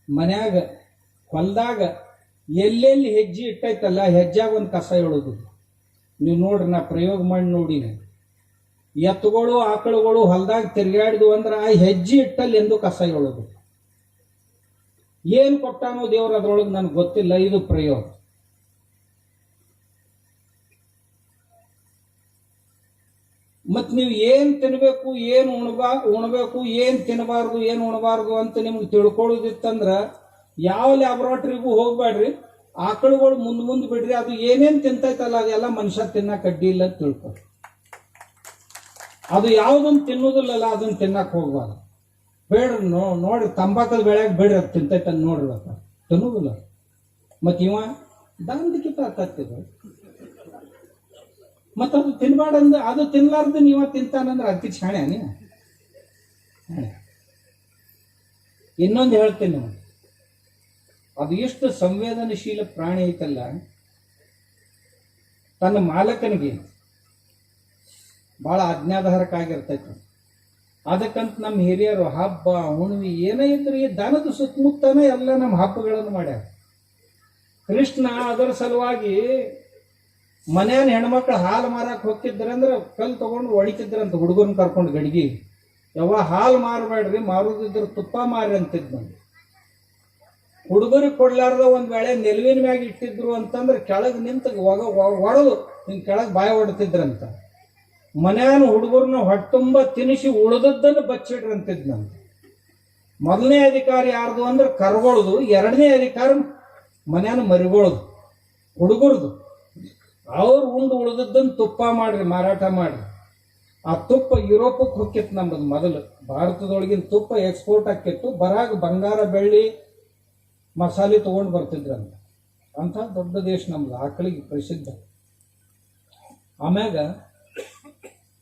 ಮನ್ಯಾಗ, ಹೊಲ್ದಾಗ ಎಲ್ಲೆಲ್ಲಿ ಹೆಜ್ಜೆ ಇಟ್ಟೈತಲ್ಲ ಹೆಜ್ಜಾಗ ಒಂದು ಕಸ ಇಡೋದು. ನೀವು ನೋಡ್ರಿ, ನಾ ಪ್ರಯೋಗ ಮಾಡಿ ನೋಡಿನಿ. ಎತ್ತುಗಳು, ಆಕಳುಗಳು ಹೊಲ್ದಾಗ ತಿರುಗಾಡಿದ್ವು ಅಂದ್ರೆ ಆ ಹೆಜ್ಜೆ ಇಟ್ಟಲ್ಲಿ ಎಂದು ಕಸ ಹೇಳೋದು ಏನ್ ಕೊಟ್ಟಾನೋ ದೇವ್ರ ಅದ್ರೊಳಗೆ ನನಗೆ ಗೊತ್ತಿಲ್ಲ, ಇದು ಪ್ರಯೋಗ. ಮತ್ತು ನೀವು ಏನು ತಿನ್ನಬೇಕು ಏನು ಉಣ್ಬಾ, ಉಣಬೇಕು, ಏನು ತಿನ್ನಬಾರ್ದು ಏನು ಉಣಬಾರ್ದು ಅಂತ ನಿಮ್ಗೆ ತಿಳ್ಕೊಳ್ಳೋದಿತ್ತಂದ್ರ ಯಾವ ಲ್ಯಾಬ್ರೋಟ್ರಿಗೂ ಹೋಗ್ಬೇಡ್ರಿ ಆಕಳುಗಳು ಮುಂದ್ ಮುಂದ್ ಬಿಡ್ರಿ, ಅದು ಏನೇನ್ ತಿಂತೈತಲ್ಲ, ಅದೆಲ್ಲ ಮನುಷ್ಯ ತಿನ್ನಕ್ ಕಡ್ಡಿ ಇಲ್ಲ ತಿಳ್ಕೊ. ಅದು ಯಾವ್ದೊಂದು ತಿನ್ನೋದಿಲ್ಲಲ್ಲ, ಅದನ್ನ ತಿನ್ನಕ್ ಹೋಗ್ಬಾರ್ದು. ಬೇಡ್ರಿ, ನೋ ನೋಡ್ರಿ ತಂಬಾಕದ ಬೆಳೆಯಾಗ ಬೇಡ್ರಿ, ಅದು ತಿಂತೈತ ನೋಡ್ರಿ ಅಪ್ಪ. ತಿನ್ನೋದಿಲ್ಲ. ಮತ್ ಇವ ದಾಂಧಿಕಿತ ಆಕತ್ತಿದ ಮತ್ತ ಅದು ತಿನ್ಬಾರ್ದಂದ ಅದು ತಿನ್ಲಾರ್ದು ನೀವ ತಿಂತಾನಂದ್ರೆ ಅತಿ ಶಾಣೆ ನೀ ಇನ್ನೊಂದು ಹೇಳ್ತೀನಿ. ನಾನು ಅದು ಎಷ್ಟು ಸಂವೇದನಶೀಲ ಪ್ರಾಣಿ ಐತಲ್ಲ, ತನ್ನ ಮಾಲಕನಿಗೆ ಭಾಳ ಆಜ್ಞಾಧಾರಕ್ಕಾಗಿರ್ತೈತೆ. ಅದಕ್ಕಂತ ನಮ್ಮ ಹಿರಿಯರು, ಹಬ್ಬ, ಹುಣ್ವಿ, ಏನೇ ಈ ದನದ ಸುತ್ತಮುತ್ತನೇ ಎಲ್ಲ ನಮ್ಮ ಹಬ್ಬಗಳನ್ನು ಮಾಡ್ಯಾರ. ಕೃಷ್ಣ ಅದರ ಸಲುವಾಗಿ ಮನೆಯನ್ನು ಹೆಣ್ಮಕ್ಳು ಹಾಲು ಮಾರಕ್ಕೆ ಹೋಗ್ತಿದ್ರೆ ಅಂದ್ರೆ ಕಲ್ಲು ತಗೊಂಡು ಒಡಿತಿದ್ರಂತ ಹುಡುಗನ ಕರ್ಕೊಂಡು ಗಡಿಗೆ. ಯಾವ ಹಾಲು ಮಾರಬೇಡ್ರಿ, ಮಾರೋದಿದ್ರೆ ತುಪ್ಪ ಮಾರಿ ಅಂತಿದ್ ನಾನು ಹುಡುಗರಿಗೆ ಕೊಡ್ಲಾರ್ದ ಒಂದ್ ವೇಳೆ ನೆಲುವಿನ ಮ್ಯಾಗ ಇಟ್ಟಿದ್ರು ಅಂತಂದ್ರೆ ಕೆಳಗೆ ನಿಂತ ಒಗ ಒಡದು. ಹಿಂಗೆ ಕೆಳಗೆ ಬಾಯಿ ಹೊಡ್ತಿದ್ರಂತ ಮನ್ಯಾನ ಹುಡುಗರನ್ನ ಹೊಟ್ಟುಂಬ ತಿನಿಸಿ ಉಳಿದದ್ದನ್ನು ಬಚ್ಚಿಡ್ರಂತಿದ್ ನಾನು ಮೊದಲನೇ ಅಧಿಕಾರಿ ಯಾರ್ದು ಅಂದ್ರೆ ಕರ್ಗೊಳ್ದು. ಎರಡನೇ ಅಧಿಕಾರ ಮನ್ಯಾನ ಮರಿಗೊಳ್ದು. ಹುಡುಗರ್ದು. ಅವ್ರು ಉಂಡು ಉಳಿದದ್ದನ್ನು ತುಪ್ಪ ಮಾಡ್ರಿ, ಮಾರಾಟ ಮಾಡ್ರಿ. ಆ ತುಪ್ಪ ಯುರೋಪಕ್ಕೆ ಹೋಗಿತ್ತು ನಮ್ಮದು ಮೊದಲು. ಭಾರತದೊಳಗಿನ ತುಪ್ಪ ಎಕ್ಸ್ಪೋರ್ಟ್ ಆಕಿತ್ತು ಬರಾಗ ಬಂಗಾರ ಬೆಳ್ಳಿ ಮಸಾಲೆ ತಗೊಂಡು ಬರ್ತಿದ್ರಂತ. ಅಂತ ದೊಡ್ಡ ದೇಶ ನಮ್ದು ಆಕಳಿಗೆ ಪ್ರಸಿದ್ಧ. ಆಮ್ಯಾಗ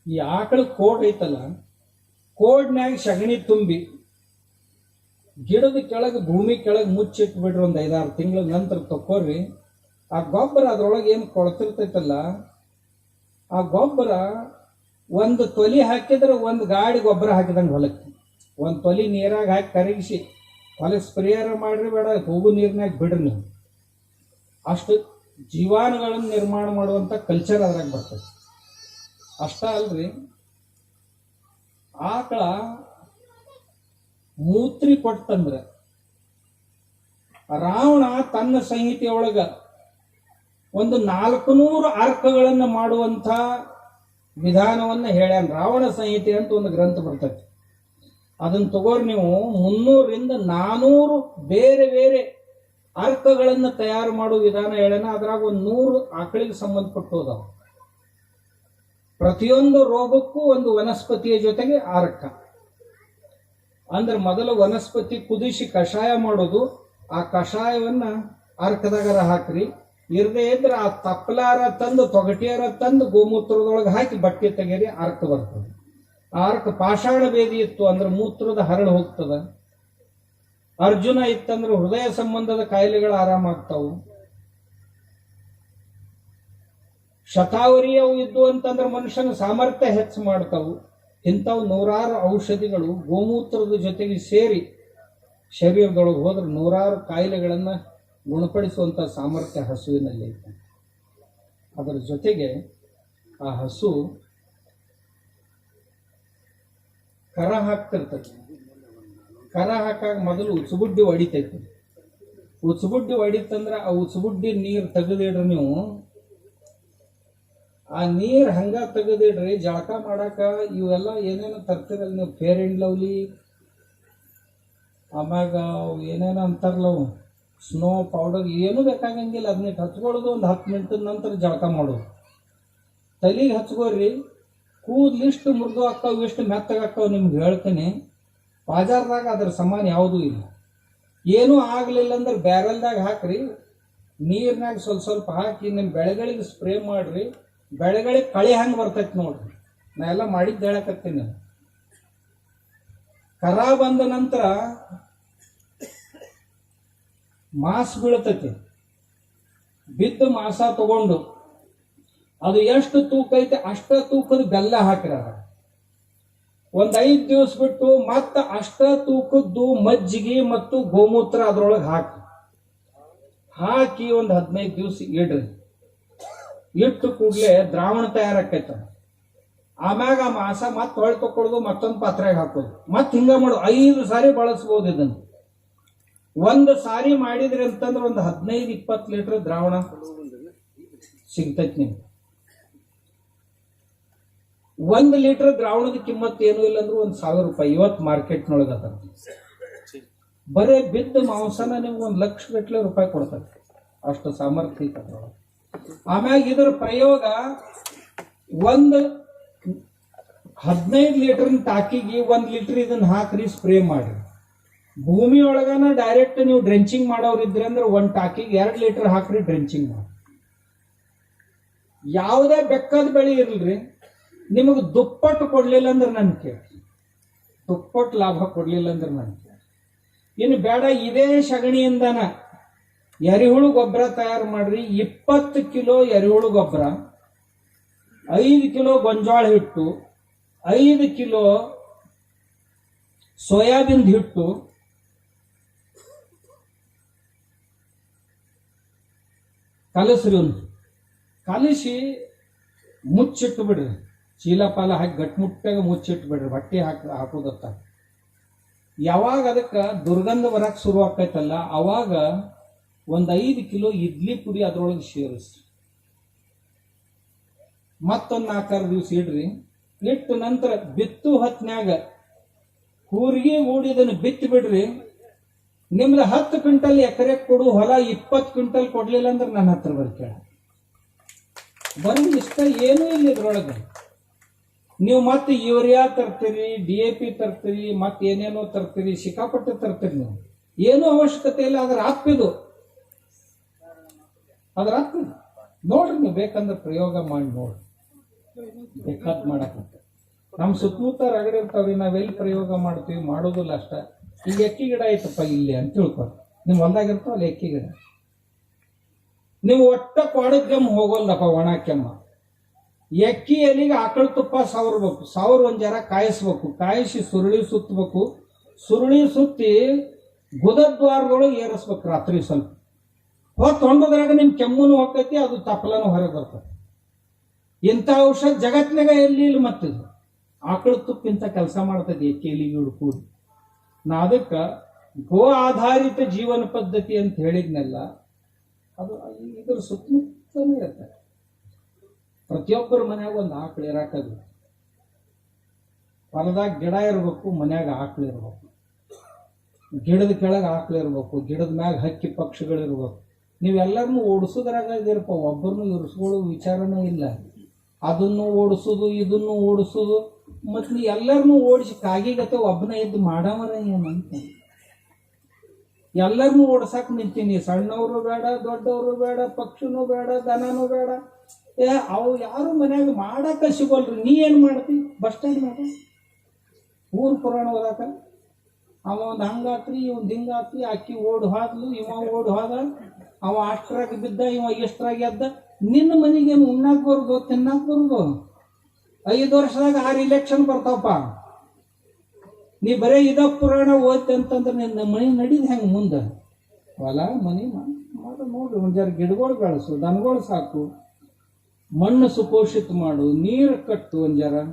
ಈ ಆಕಳ ಕೋಡ್ ಐತಲ್ಲ ಕೋಡ್ನ್ಯಾಗ ಸಗಣಿ ತುಂಬಿ ಗಿಡದ ಕೆಳಗೆ, ಭೂಮಿ ಕೆಳಗೆ ಮುಚ್ಚಿಟ್ಬಿಡ್ರಿ ಒಂದು ಐದಾರು ತಿಂಗಳ ನಂತರ ತಕ್ಕೋರಿ, ಆ ಗೊಬ್ಬರ ಅದ್ರೊಳಗೆ ಏನು ಕೊಳ್ತಿರ್ತೈತಲ್ಲ, ಆ ಗೊಬ್ಬರ ಒಂದು ತೊಲಿ ಹಾಕಿದ್ರೆ ಒಂದು ಗಾಡಿ ಗೊಬ್ಬರ ಹಾಕಿದಂಗೆ ಹೊಲಕ್ಕೆ. ಒಂದು ತೊಲಿ ನೀರಾಗಿ ಹಾಕಿ ಕರಗಿಸಿ ಹೊಲಕ್ಕೆ ಸ್ಪ್ರೇಯರ್ ಮಾಡ್ರಿ ಬೇಡ, ಹೋಗು ನೀರಿನಾಗ ಬಿಡ್ರಿ ನೀವು. ಅಷ್ಟು ಜೀವಾಣುಗಳನ್ನು ನಿರ್ಮಾಣ ಮಾಡುವಂಥ ಕಲ್ಚರ್ ಅದ್ರಾಗ ಬರ್ತದೆ. ಅಷ್ಟ ಅಲ್ರಿ, ಆಕಳ ಮೂತ್ರಿ ಕೊಟ್ಟಂದ್ರೆ ರಾವಣ ತನ್ನ ಸಂಹಿತೆಯೊಳಗ ಒಂದು ನಾಲ್ಕು ನೂರು ಅರ್ಕಗಳನ್ನು ಮಾಡುವಂಥ ವಿಧಾನವನ್ನ ಹೇಳ್ಯಾನ ರಾವಣ ಸಂಹಿತೆ ಅಂತ ಒಂದು ಗ್ರಂಥ ಬರ್ತೈತಿ ಅದನ್ನ ತಗೋರಿ ನೀವು. ಮುನ್ನೂರರಿಂದ ನಾನೂರು ಬೇರೆ ಬೇರೆ ಅರ್ಕಗಳನ್ನು ತಯಾರು ಮಾಡುವ ವಿಧಾನ ಹೇಳೋಣ ಅದ್ರಾಗ ಒಂದು ನೂರು ಆಕಳಿಗೆ ಸಂಬಂಧಪಟ್ಟು ಪ್ರತಿಯೊಂದು ರೋಗಕ್ಕೂ ಒಂದು ವನಸ್ಪತಿಯ ಜೊತೆಗೆ ಅರ್ಕ ಅಂದ್ರೆ ಮೊದಲು ವನಸ್ಪತಿ ಕುದಿಸಿ ಕಷಾಯ ಮಾಡೋದು, ಆ ಕಷಾಯವನ್ನ ಅರ್ಕದಾಗರ ಹಾಕ್ರಿ. ಇರದೇ ಇದ್ರೆ ಆ ತಪ್ಪಲಾರ ತಂದು, ತೊಗಟಿಯಾರ ತಂದು ಗೋಮೂತ್ರದೊಳಗೆ ಹಾಕಿ ಬಟ್ಟೆ ತೆಗೀರಿ ಅರ್ಕ ಬರ್ತದೆ. ಆ ಅರ್ಕ ಪಾಷಾಣ ಭೇದಿ ಇತ್ತು ಅಂದ್ರೆ ಮೂತ್ರದ ಹರಳು ಹೋಗ್ತದ. ಅರ್ಜುನ ಇತ್ತಂದ್ರೆ ಹೃದಯ ಸಂಬಂಧದ ಕಾಯಿಲೆಗಳು ಆರಾಮಾಗ್ತಾವು ಶತಾವರಿ ಅವು ಇದ್ದು ಅಂತಂದ್ರೆ ಮನುಷ್ಯನ ಸಾಮರ್ಥ್ಯ ಹೆಚ್ಚು ಮಾಡ್ತಾವು. ಇಂಥವು ನೂರಾರು ಔಷಧಿಗಳು ಗೋಮೂತ್ರದ ಜೊತೆಗೆ ಸೇರಿ ಶರೀರದೊಳಗೆ ಹೋದ್ರೆ ನೂರಾರು ಕಾಯಿಲೆಗಳನ್ನು ಗುಣಪಡಿಸುವಂಥ ಸಾಮರ್ಥ್ಯ ಹಸುವಿನಲ್ಲಿ ಐತೆ ಅದರ ಜೊತೆಗೆ ಆ ಹಸು ಕರ ಹಾಕ್ತಿರ್ತದೆ ಕರ ಹಾಕಾಗ ಮೊದಲು ಉಸುಬುಡ್ಡಿ ಹೊಡಿತೈತಿ ಉಸುಬುಡ್ಡಿ ಹೊಡಿತಂದ್ರೆ ಆ ಉಸುಬುಡ್ಡಿ ನೀರು ತೆಗೆದಿಡ್ರಿ ನೀವು. ಆ ನೀರು ಹಂಗ ತೆಗೆದಿಡ್ರಿ, ಜಳಕ ಮಾಡಾಕ ಇವೆಲ್ಲ ಏನೇನೋ ತರ್ತಿರಲ್ಲ ನೀವು ಫೇರ್ ಅಂಡ್ ಲವ್ಲಿ ಆಮ್ಯಾಗ ಏನೇನೋ ಅಂತಾರಲ್ಲ ಅವು. ಸ್ನೋ ಪೌಡರ್ ಏನೂ ಬೇಕಾಗಂಗಿಲ್ಲ ಅದನ್ನ ಹಚ್ಕೊಳ್ಳೋದು ಒಂದು ಹತ್ತು ಮಿನಿಟ್ ನಂತರ ಜಳಕ ಮಾಡೋದು. ತಲೆಗೆ ಹಚ್ಕೋರಿ ಕೂದ್ಲಿಷ್ಟು ಮೃದು ಆಗ್ತಾವೆ, ಎಷ್ಟು ಹಾಕ್ತಾವೆ ನಿಮ್ಗೆ ಹೇಳ್ತೀನಿ. ಬಾಜಾರ್ದಾಗ ಅದ್ರ ಸಮಾನ ಯಾವುದೂ ಇಲ್ಲ. ಏನೂ ಆಗಲಿಲ್ಲ ಅಂದ್ರೆ ಬ್ಯಾರಲ್ದಾಗ ಹಾಕ್ರಿ. ನೀರಿನಾಗ ಸ್ವಲ್ಪ ಸ್ವಲ್ಪ ಹಾಕಿ ನಿಮ್ಮ ಬೆಳೆಗಳಿಗೆ ಸ್ಪ್ರೇ ಮಾಡಿರಿ. ಬೆಳೆಗಳಿಗೆ ಕಳೆ ಹಂಗೆ ಬರ್ತೈತೆ ನೋಡ್ರಿ. ನಾ ಎಲ್ಲ ಮಾಡಿದ್ದು ಹೇಳಕತ್ತೀನಿ. ಕರ ಬಂದ ನಂತರ ಮಾಸ್ ಬೀಳ್ತೈತಿ. ಬಿದ್ದು ಮಾಸ ತಗೊಂಡು ಅದು ಎಷ್ಟು ತೂಕ ಐತೆ ಅಷ್ಟ ತೂಕದ ಬೆಲ್ಲ ಹಾಕಿರ ಒಂದ್ ಐದ್ ದಿವಸ ಬಿಟ್ಟು ಮತ್ತ ಅಷ್ಟ ತೂಕದ್ದು ಮಜ್ಜಿಗೆ ಮತ್ತು ಗೋಮೂತ್ರ ಅದ್ರೊಳಗೆ ಹಾಕಿ. ಹಾಕಿ ಒಂದು ಹದಿನೈದು ದಿವಸ ಇಡ್ರಿ. ಇಟ್ಟು ಕೂಡಲೇ ದ್ರಾವಣ ತಯಾರಾಕೈತ. ಆಮ್ಯಾಗ ಆ ಮಾಸ ಮತ್ತೆ ಹೊಳೆ ತಕೊಳ್ಳೋದು ಮತ್ತೊಂದು ಪಾತ್ರೆಗೆ ಹಾಕೋದು. ಮತ್ತೆ ಹಿಂಗ ಮಾಡೋದು ಐದು ಸಾರಿ ಬಳಸ್ಬೋದು ಇದನ್ನು. ಒಂದು ಸಾರಿ ಮಾಡಿದ್ರಿ ಅಂತಂದ್ರೆ ಒಂದು ಹದಿನೈದು ಇಪ್ಪತ್ತು ಲೀಟರ್ ದ್ರಾವಣ ಸಿಗ್ತೈತಿ ನಿಮ್ಗೆ. ಒಂದು ಲೀಟರ್ ದ್ರಾವಣದ ಕಿಮ್ಮತ್ ಏನು ಇಲ್ಲ ಅಂದ್ರೆ ಒಂದು ಸಾವಿರ ರೂಪಾಯಿ ಇವತ್ತು ಮಾರ್ಕೆಟ್ನೊಳಗೆ ಅದ ಬರೇ ಬಿದ್ದ ಮಾಂಸನ ನಿಮ್ಗೆ ಒಂದು ಲಕ್ಷ ಗಟ್ಟಲೆ ರೂಪಾಯಿ ಕೊಡ್ತಾರೆ. ಅಷ್ಟು ಸಾಮರ್ಥ್ಯ ಆಮ್ಯಾಗ ಇದರ ಪ್ರಯೋಗ ಒಂದು ಹದಿನೈದು ಲೀಟರ್ ಟಾಕಿಗೆ ಒಂದು ಲೀಟರ್ ಇದನ್ನ ಹಾಕ್ರಿ ಸ್ಪ್ರೇ ಮಾಡಿ ಭೂಮಿ ಒಳಗನ ಡೈರೆಕ್ಟ್ ನೀವು ಡ್ರೆಂಚಿಂಗ್ ಮಾಡೋರು ಇದ್ರಿ ಅಂದ್ರೆ ಒಂದು ಟಾಕಿಗೆ ಎರಡು ಲೀಟರ್ ಹಾಕ್ರಿ ಡ್ರೆಂಚಿಂಗ್ ಮಾಡಿ. ಯಾವುದೇ ಬೆಕ್ಕದ ಬೆಳೆ ಇರಲ್ರಿ. ನಿಮಗೆ ದುಪ್ಪಟ್ಟು ಕೊಡ್ಲಿಲ್ಲ ಅಂದ್ರೆ ನಾನು ಕೇಳಿ. ದುಪ್ಪಟ್ಟು ಲಾಭ ಕೊಡ್ಲಿಲ್ಲ ಅಂದ್ರೆ ನಾನು ಕೇಳಿ. ಇನ್ನು ಬೇಡ, ಇದೇ ಸಗಣಿಯಿಂದನ. ಎರಿಹುಳು ಗೊಬ್ಬರ ತಯಾರು ಮಾಡ್ರಿ. ಇಪ್ಪತ್ತು ಕಿಲೋ ಎರಿಹುಳು ಗೊಬ್ಬರ, ಐದು ಕಿಲೋ ಗೊಂಜಾಳ ಹಿಟ್ಟು, ಐದು ಕಿಲೋ ಸೋಯಾಬೀನ್ ಹಿಟ್ಟು, ಕಲಸ್ರಿ ಒಂದು. ಕಲಸಿ ಮುಚ್ಚಿಟ್ಟು ಬಿಡ್ರಿ. ಚೀಲ ಪಾಲ ಹಾಕಿ ಗಟ್ಮುಟ್ಟಾಗ ಮುಚ್ಚಿಟ್ಟು ಬಿಡ್ರಿ ಬಟ್ಟೆ ಹಾಕಿ, ಹಾಕೋದತ್ತ. ಯಾವಾಗ ಅದಕ್ಕೆ ದುರ್ಗಂಧ ಬರಕ್ಕೆ ಶುರು ಆಕೈತಲ್ಲ ಅವಾಗ ಒಂದು ಐದು ಕಿಲೋ ಇಡ್ಲಿ ಪುಡಿ ಅದರೊಳಗೆ ಸೇರಿಸ್ರಿ ಮತ್ತೊಂದು ನಾಲ್ಕಾರು ದಿವಸ ಇಡ್ರಿ, ಇಟ್ಟು ನಂತರ ಬಿತ್ತು ಹೊತ್ನ್ಯಾಗ ಕೂರಿಗೆ ಓಡಿ ಬಿತ್ತು ಬಿಡ್ರಿ ನಿಮ್ದು ಹತ್ತು ಕ್ವಿಂಟಲ್ ಎಕರೆ ಕೊಡು, ಹೊಲ ಇಪ್ಪತ್ತು ಕ್ವಿಂಟಲ್ ಕೊಡ್ಲಿಲ್ಲ ಅಂದ್ರೆ ನನ್ನ ಹತ್ರ ಬರ್ಕೇಳ ಬರೀ ಇಷ್ಟ ಏನೂ ಇಲ್ಲ ಇದ್ರೊಳಗೆ. ನೀವು ಮತ್ತೆ ಯೂರಿಯಾ ತರ್ತೀರಿ, ಡಿ ಎ ಪಿ ತರ್ತೀರಿ, ಮತ್ತೆ ಏನೇನೋ ತರ್ತೀರಿ, ಸಿಕ್ಕಾಪಟ್ಟೆ ತರ್ತೀರಿ ನೀವು. ಏನೂ ಅವಶ್ಯಕತೆ ಇಲ್ಲ ಅದ್ರ ಹಾಕ್ಬಿದು ಅದ್ರ ಹಾಕ್ಬಿದು ನೋಡ್ರಿ ನೀವು ಬೇಕಂದ್ರೆ ಪ್ರಯೋಗ ಮಾಡಿ ನೋಡ್ರಿ. ಬೇಕಾದ್ ಮಾಡಕತ್ತ. ನಮ್ಮ ಸುತ್ತಮುತ್ತ ರಗಡೆ ಇರ್ತಾವ್ರಿ, ನಾವೆಲ್ಲಿ ಪ್ರಯೋಗ ಮಾಡ್ತೀವಿ, ಮಾಡೋದಿಲ್ಲ ಅಷ್ಟ. ಈಗ ಎಕ್ಕಿ ಗಿಡ ಐತಪ್ಪ ಇಲ್ಲಿ ಅಂತ ತಿಳ್ಕೊ ನಿಮ್ ಹೊಲ್ದಾಗ ಅಲ್ಲಿ ಎಕ್ಕಿ ಗಿಡ. ನೀವು ಒಟ್ಟ ಕೊಡಕ್ಕೆ ಹೋಗೋಲ್ಲಪ್ಪ ಒಣ ಕೆಮ್ಮ. ಎಕ್ಕಿ ಎಲಿಗೆ ಆಕಳ ತುಪ್ಪ ಸವರ್ಬೇಕು. ಸಾವಿರ ಒಂದ್ ಜರ ಕಾಯಿಸ್ಬೇಕು. ಕಾಯಿಸಿ ಸುರುಳಿ ಸುತ್ತಬೇಕು ಸುರುಳಿ ಸುತ್ತಿ ಗುದದ್ವಾರದೊಳಗೆ ಏರಿಸ್ಬೇಕು ರಾತ್ರಿ ಸ್ವಲ್ಪ. ಹೊತ್ತು ಹೊಂಡದ್ರಾಗ ನಿಮ್ ಕೆಮ್ಮುನು ಹೋಗ್ತೈತಿ ಅದು ತಪ್ಪಲನು ಹೊರಗೆ ಬರ್ತದೆ. ಇಂಥ ಔಷಧ ಜಗತ್ತಿನಾಗ ಎಲ್ಲಿ ಇಲ್ಲಿ ಮತ್ತಿದು ಆಕಳ ತುಪ್ಪ ಇಂಥ ಕೆಲಸ ಮಾಡ್ತದೆ ಎಕ್ಕೆಲಿಗೆ ಕೂಡಿ. ನಾ ಅದಕ್ಕೆ ಗೋ ಆಧಾರಿತ ಜೀವನ ಪದ್ಧತಿ ಅಂತ ಹೇಳಿದ್ನೆಲ್ಲ, ಅದು ಇದ್ರ ಸುತ್ತಮುತ್ತಲೂ ಇರ್ತದೆ. ಪ್ರತಿಯೊಬ್ಬರ ಮನ್ಯಾಗ ಒಂದು ಆಕಳು ಇರಾಕದು. ಹೊಲದಾಗ ಗಿಡ ಇರ್ಬೇಕು, ಮನ್ಯಾಗ ಆಕಳು ಇರ್ಬೇಕು. ಗಿಡದ ಕೆಳಗೆ ಆಕಳು ಇರ್ಬೇಕು, ಗಿಡದ ಮ್ಯಾಗ ಹಕ್ಕಿ ಪಕ್ಷಿಗಳಿರ್ಬೇಕು ನೀವೆಲ್ಲರನ್ನು ಓಡಿಸೋದ್ರಾಗ ಇದಿರಪ್ಪ, ಒಬ್ಬರನ್ನು ಇರಿಸ್ಕೊಳ್ಳೋ ವಿಚಾರನೂ ಇಲ್ಲ. ಅದನ್ನು ಓಡಿಸೋದು, ಇದನ್ನು ಓಡಿಸೋದು, ಮತ್ತು ನೀ ಎಲ್ಲರನ್ನೂ ಓಡಿಸಿ ಕಾಗಿಗತ್ತೆ ಒಬ್ಬನ ಇದ್ದು ಮಾಡವರ ಏನಂತ ಎಲ್ಲರನ್ನೂ ಓಡಿಸಕ್ ನಿಂತೀನಿ. ಸಣ್ಣವರು ಬೇಡ, ದೊಡ್ಡವರು ಬೇಡ, ಪಕ್ಷಿನೂ ಬೇಡ, ದನನೂ ಬೇಡ. ಅವು ಯಾರು ಮನ್ಯಾಗ ಮಾಡಕ ಸಿಗೋಲ್ರಿ ನೀ ಏನು ಮಾಡ್ತಿ? ಬಸ್ ಸ್ಟ್ಯಾಂಡ್ ಮಾಡ ಊರು ಪುರಾಣ ಓದಾಕ ಅವ ಒಂದು ಹಂಗಾತ್ರಿ ಇವಂದು ಹಿಂಗಾತ್ರಿ, ಅಕ್ಕಿ ಓಡ್ ಹೋದ್ಲು, ಇವ ಓಡ್ ಹೋದ, ಅವ ಅಷ್ಟ್ರಾಗ ಬಿದ್ದ, ಇವ ಎಷ್ಟ್ರಾಗ ಎದ್ದ. ನಿನ್ನ ಮನೆಗೆ ಉಣ್ಣಾಕ್ ಬರುದು, ತಿನ್ನಾಕ್ ಬರುದು? ಐದು ವರ್ಷದಾಗ ಆರು ಇಲೆಕ್ಷನ್ ಬರ್ತಾವಪ್ಪ. ನೀ ಬರೇ ಇದ ಪುರಾಣ ಓದ್ತಿ ಅಂತಂದ್ರೆ ನಿನ್ನ ಮನೆ ನಡೀದ್ ಹೆಂಗೆ ಮುಂದೆ? ಹೊಲ, ಮನೆ ಮಾಡ ನೋಡ್ರಿ ಒಂದು ಜರ ಗಿಡಗಳು ಬೆಳೆಸು, ದನಗಳು ಸಾಕು. ಮಣ್ಣು ಸುಪೋಷಿತ ಮಾಡು, ನೀರು ಕಟ್ಟು ಒಂಜರ ಜರ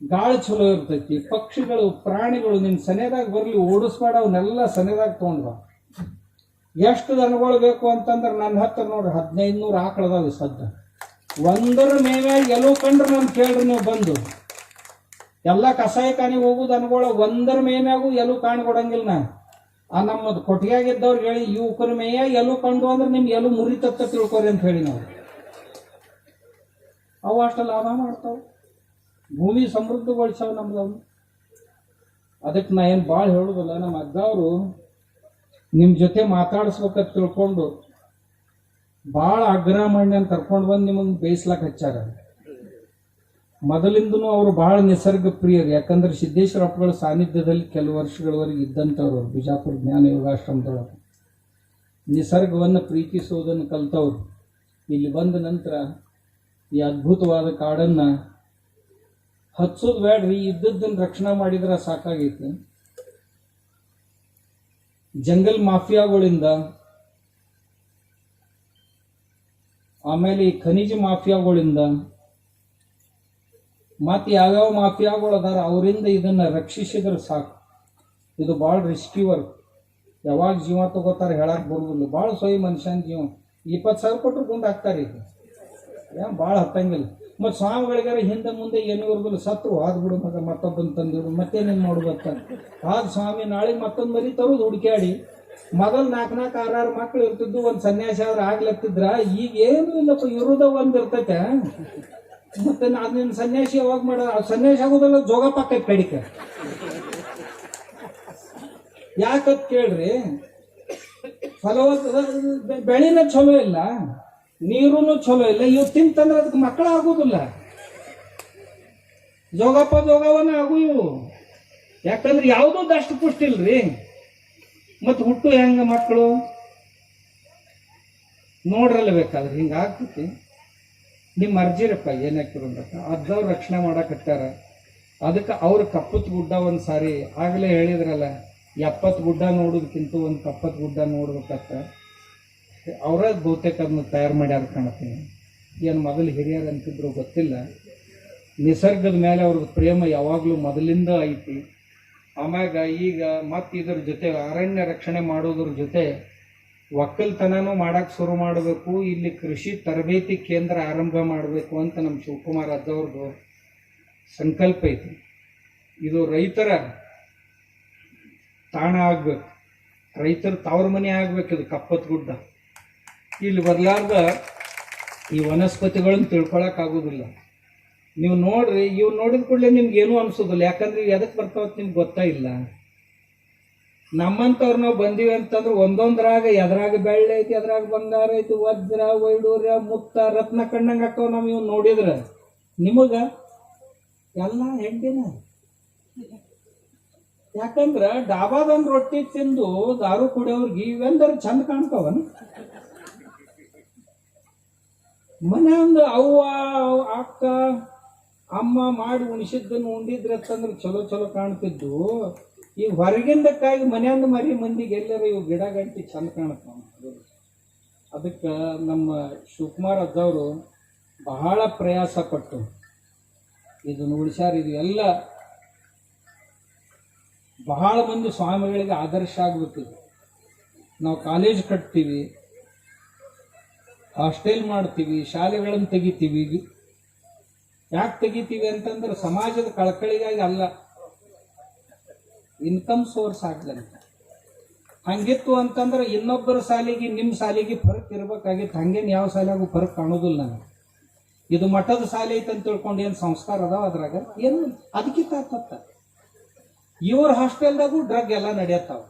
ಗಾಳಿ ಚಲೋ ಇರ್ತೈತಿ, ಪಕ್ಷಿಗಳು, ಪ್ರಾಣಿಗಳು ನಿನ್ ಸನೆದಾಗ ಬರಲಿ, ಓಡಿಸ್ಬೇಡ ಅವನ್ನೆಲ್ಲ ಸನೆದಾಗ ತಗೊಂಡ್ ಎಷ್ಟು ದನಗಳು ಬೇಕು ಅಂತಂದ್ರೆ ನನ್ನ ಹತ್ರ ನೋಡ್ರಿ ಹದಿನೈದು ನೂರು ಆಕಳದಾವೆ ಸದ್ದ. ಒಂದರ ಮೇವ್ಯಾಗ ಎಲ್ಲೋ ಕಂಡ್ರೆ ನನ್ ಕೇಳ್ರಿ ನೀವು ಬಂದು. ಎಲ್ಲ ಕಸಾಯ ಹೋಗು ಹೋಗುದು ಅನ್ಕೊಳ್ಳ ಒಂದರ ಮೇಮ್ಯಾಗು ಎಲ್ಲೂ ಕಾಣ್ ಕೊಡಂಗಿಲ್ಲ ನಾ. ಆ ನಮ್ಮದು ಕೊಟ್ಟಿಗೆಯಾಗಿದ್ದವ್ರಿಗೆ ಹೇಳಿ ಯುವಕರ ಮೇಯ ಎಲ್ಲೂ ಕಂಡು ಅಂದ್ರೆ ನಿಮ್ಗೆ ಎಲ್ಲೂ ಮುರಿತತ್ತ ತಿಳ್ಕೊರಿ ಅಂತ ಹೇಳಿ ನಾವು. ಅವು ಅಷ್ಟು ಲಾಭ ಮಾಡ್ತಾವೆ. ಭೂಮಿ ಸಮೃದ್ಧಗೊಳಿಸವು ನಮ್ದು ಅವು ಅದಕ್ಕೆ ನಾ ಏನು ಭಾಳ ಹೇಳುದಿಲ್ಲ, ನಮ್ಮ ಅಜ್ಜವರು ನಿಮ್ಮ ಜೊತೆ ಮಾತಾಡಿಸ್ಬೇಕಂತ ತಿಳ್ಕೊಂಡು ಭಾಳ ಅಗ್ರಮಾನ್ಯನ್ ಕರ್ಕೊಂಡು ಬಂದು ನಿಮಗೆ ಬೇಯಿಸ್ಲಾಕ್ ಹಚ್ಚಾರ. ಮೊದಲಿಂದನೂ ಅವರು ಬಹಳ ನಿಸರ್ಗ ಪ್ರಿಯರು ಯಾಕಂದ್ರೆ ಸಿದ್ದೇಶ್ವರ ಅಪ್ಪಗಳ ಸಾನ್ನಿಧ್ಯದಲ್ಲಿ ಕೆಲವು ವರ್ಷಗಳವರೆಗೆ ಇದ್ದಂಥವ್ರು ಬಿಜಾಪುರ ಜ್ಞಾನ ಯೋಗಾಶ್ರಮದೊಳಗೆ. ನಿಸರ್ಗವನ್ನು ಪ್ರೀತಿಸುವುದನ್ನು ಕಲ್ತವ್ರು. ಇಲ್ಲಿ ಬಂದ ನಂತರ ಈ ಅದ್ಭುತವಾದ ಕಾಡನ್ನು ಹಚ್ಚೋದು ಬೇಡ್ರಿ ಇದ್ದದ್ದನ್ನು ರಕ್ಷಣೆ ಮಾಡಿದ್ರೆ ಸಾಕಾಗೈತಿ. ಜಂಗಲ್ ಮಾಫಿಯಾಗಳಿಂದ ಆಮೇಲೆ ಈ ಖನಿಜ ಮಾಫಿಯಾಗಳಿಂದ ಮತ್ತು ಯಾವ್ಯಾವ ಮಾಫಿಯಾಗಳು ಅದಾರ, ಅವರಿಂದ ಇದನ್ನು ರಕ್ಷಿಸಿದ್ರೆ ಸಾಕು. ಇದು ಭಾಳ ರಿಸ್ಕಿ ವರ್ಕ್ ಯಾವಾಗ ಜೀವ ತಗೋತಾರೆ ಹೇಳಕ್ಕೆ ಬರೋದಿಲ್ಲ. ಭಾಳ ಸೊಯ್ ಮನುಷ್ಯನ ಜೀವ. ಇಪ್ಪತ್ತು ಸಾವಿರ ಕೊಟ್ಟರು ಗುಂಡು ಹಾಕ್ತಾರೆ ಈಗ ಏನ್ ಭಾಳ ಹತ್ತಂಗಿಲ್ಲ. ಮತ್ತು ಸ್ವಾಮಿಗಳಿಗಾರ ಹಿಂದೆ ಮುಂದೆ ಏನು ಇರೋದಿಲ್ಲ ಸತ್ರು ಹಾದ್ ಬಿಡು ಮಗ, ಮತ್ತೊಬ್ಬನ ತಂದಿರು, ಮತ್ತೇನೇನು ನೋಡ್ಬೇಕ ಆದ ಸ್ವಾಮಿ ನಾಳೆ ಮತ್ತೊಂದು ಮರಿ ತರೋದು ಹುಡುಕ್ಯಾಡಿ. ಮೊದಲು ನಾಲ್ಕು ನಾಲ್ಕು ಆರಾರು ಮಕ್ಳು ಇರ್ತಿದ್ದು ಒಂದು ಸನ್ಯಾಸಿ ಆದ್ರೆ ಆಗ್ಲತ್ತಿದ್ರ. ಈಗ ಏನು ಇಲ್ಲಪ್ಪ, ಇರೋದ ಒಂದ್ ಇರ್ತೈತೆ. ಮತ್ತೆ ನಾನು ಸನ್ಯಾಸಿ ಯಾವಾಗ ಮಾಡ, ಸನ್ಯಾಸಿ ಆಗೋದಲ್ಲ ಜೋಗಪ್ಪ ಕೈ ಕಡಿಕ. ಯಾಕತ್ ಕೇಳ್ರಿ? ಫಲವತ್ತದ, ಬೆಳೆನ ಚಲೋ ಇಲ್ಲ. ನೀರುನು ಚಲೋ ಇಲ್ಲ ಇವು ತಿಂತಂದ್ರೆ ಅದಕ್ಕೆ ಮಕ್ಕಳ ಆಗೋದಿಲ್ಲ. ಜೋಗಪ್ಪ ಜೋಗವನ ಆಗು ಇವು. ಯಾಕಂದ್ರೆ ಯಾವುದೂ ದಷ್ಟು ಪುಷ್ಟಿ ಇಲ್ರಿ. ಮತ್ತು ಹುಟ್ಟು ಹೆಂಗ ಮಕ್ಕಳು ನೋಡ್ರಲ್ಲ ಬೇಕಾದ್ರೆ ಹಿಂಗ ಆಗ್ತೈತಿ. ನಿಮ್ಮ ಅರ್ಜಿರಪ್ಪ ಏನಾಕಿರೋದಕ್ಕ ಅದ್ದವ್ರು ರಕ್ಷಣೆ ಮಾಡಕತ್ತಾರ ಅದಕ್ಕೆ ಅವ್ರ ಕಪ್ಪತ್ ಗುಡ್ಡ ಒಂದು ಸಾರಿ ಆಗಲೇ ಹೇಳಿದ್ರಲ್ಲ ಎಪ್ಪತ್ತು ಗುಡ್ಡ ನೋಡೋದಕ್ಕಿಂತ ಒಂದು ಕಪ್ಪತ್ತು ಗುಡ್ಡ ನೋಡ್ಬೇಕತ್ತ ಅವರ ಬಹುತೇಕ ಅದನ್ನ ತಯಾರು ಮಾಡ್ಯಾರ ಕಾಣತ್ತೀನಿ. ಏನು ಮೊದಲು ಹಿರಿಯರು ಅಂತಿದ್ರು ಗೊತ್ತಿಲ್ಲ. ನಿಸರ್ಗದ ಮೇಲೆ ಅವ್ರದ್ದು ಪ್ರೇಮ ಯಾವಾಗಲೂ ಮೊದಲಿಂದ ಐತಿ. ಆಮ್ಯಾಗ ಈಗ ಮತ್ತು ಇದ್ರ ಜೊತೆ ಅರಣ್ಯ ರಕ್ಷಣೆ ಮಾಡೋದ್ರ ಜೊತೆ ಒಕ್ಕಲ್ತನನೂ ಮಾಡೋಕ್ಕೆ ಶುರು ಮಾಡಬೇಕು. ಇಲ್ಲಿ ಕೃಷಿ ತರಬೇತಿ ಕೇಂದ್ರ ಆರಂಭ ಮಾಡಬೇಕು ಅಂತ ನಮ್ಮ ಶಿವಕುಮಾರ್ ಅಜ್ಜವ್ರದ್ದು ಸಂಕಲ್ಪ ಐತಿ. ಇದು ರೈತರ ತಾಣ ಆಗ್ಬೇಕು. ರೈತರ ತವ್ರ ಮನೆ ಆಗ್ಬೇಕು ಇದು ಕಪ್ಪತ್ ಗುಡ್ಡ. ಇಲ್ಲಿ ಬರಲಾರ್ದ ಈ ವನಸ್ಪತಿಗಳನ್ನ ತಿಳ್ಕೊಳಕ್ ಆಗೋದಿಲ್ಲ. ನೀವು ನೋಡ್ರಿ ಇವ್ ನೋಡಿದ ಕೂಡಲೇ ನಿಮ್ಗೆ ಏನೂ ಅನ್ಸೋದಿಲ್ಲ. ಯಾಕಂದ್ರೆ ಇವ್ ಎದಕ್ ಬರ್ತಾವ ನಿಮ್ಗೆ ಗೊತ್ತಾ ಇಲ್ಲ. ನಮ್ಮಂಥವ್ರು ನಾವು ಬಂದಿವಿ ಅಂತಂದ್ರೆ ಒಂದೊಂದ್ರಾಗ ಎದ್ರಾಗ ಬೆಳ್ಳಿ ಐತಿ, ಎದ್ರಾಗ ಬಂಗಾರ ಐತಿ, ವಜ್ರ, ವೈಡೂರ್ಯ ಮುತ್ತ ರತ್ನ ಕಣ್ಣಂಗೆ ಹಾಕವ್ ನಾವು ಇವ್ ನೋಡಿದ್ರೆ. ನಿಮಗೆ ಎಲ್ಲ ಹೆಂಡಿನ? ಯಾಕಂದ್ರೆ ಡಾಬಾದೊಂದು ರೊಟ್ಟಿ ತಿಂದು ದಾರು ಕುಡಿಯೋರ್ಗೆ ಇವೆಂದ್ರ ಚಂದ ಕಾಣ್ತಾವನ್? ಮನ್ಯಾಂದ ಅವ್ವ ಅಕ್ಕ, ಅಮ್ಮ ಮಾಡಿ ಉಣಿಸಿದ್ದನ್ನು ಉಂಡಿದ್ರೆ ಅಂತಂದ್ರೆ ಚಲೋ ಚಲೋ ಕಾಣ್ತಿದ್ದು ಈ ಹೊರಗಿಂದಕ್ಕಾಗಿ ಮನೆಯಿಂದ ಮರಿ ಮಂದಿಗೆ ಎಲ್ಲರ ಇವು ಗಿಡ ಗಂಟಿ ಚಂದ ಕಾಣುತ್ತಾವ. ಅದಕ್ಕೆ ನಮ್ಮ ಶಿವಕುಮಾರ್ ಅಜ್ಜವರು ಬಹಳ ಪ್ರಯಾಸ ಪಟ್ಟು ಇದನ್ನು ಉಳಿಸ್ಯಾರ. ಇದು ಎಲ್ಲ ಬಹಳ ಮಂದಿ ಸ್ವಾಮಿಗಳಿಗೆ ಆದರ್ಶ ಆಗ್ಬೇಕು ನಾವು ಕಾಲೇಜ್ ಕಟ್ತೀವಿ. ಹಾಸ್ಟೆಲ್ ಮಾಡ್ತೀವಿ, ಶಾಲೆಗಳನ್ನು ತೆಗಿತೀವಿ. ಯಾಕೆ ತೆಗಿತೀವಿ ಅಂತಂದ್ರೆ ಸಮಾಜದ ಕಳಕಳಿಗಾಗಿ ಅಲ್ಲ. ಇನ್ಕಮ್ ಸೋರ್ಸ್ ಆಗ್ಲಂತ ಹಂಗಿತ್ತು ಅಂತಂದ್ರೆ ಇನ್ನೊಬ್ಬರ ಸಾಲಿಗೆ ನಿಮ್ಮ ಸಾಲಿಗೆ ಫರಕ್ ಇರ್ಬೇಕಾಗಿತ್ತು. ಹಂಗೇನು ಯಾವ ಸಾಲಿಯಾಗೂ ಫರಕ್ ಕಾಣೋದಿಲ್ಲ ನನಗೆ. ಇದು ಮಠದ ಶಾಲೆ ಐತೆ ಅಂತ ತಿಳ್ಕೊಂಡು ಏನು ಸಂಸ್ಕಾರ ಅದಾವ ಅದ್ರಾಗ? ಏನು ಅದಕ್ಕಿಂತ ತತ್ತ ಇವ್ರ ಹಾಸ್ಟೆಲ್ದಾಗೂ ಡ್ರಗ್ ಎಲ್ಲ ನಡೆಯತ್ತಾವ.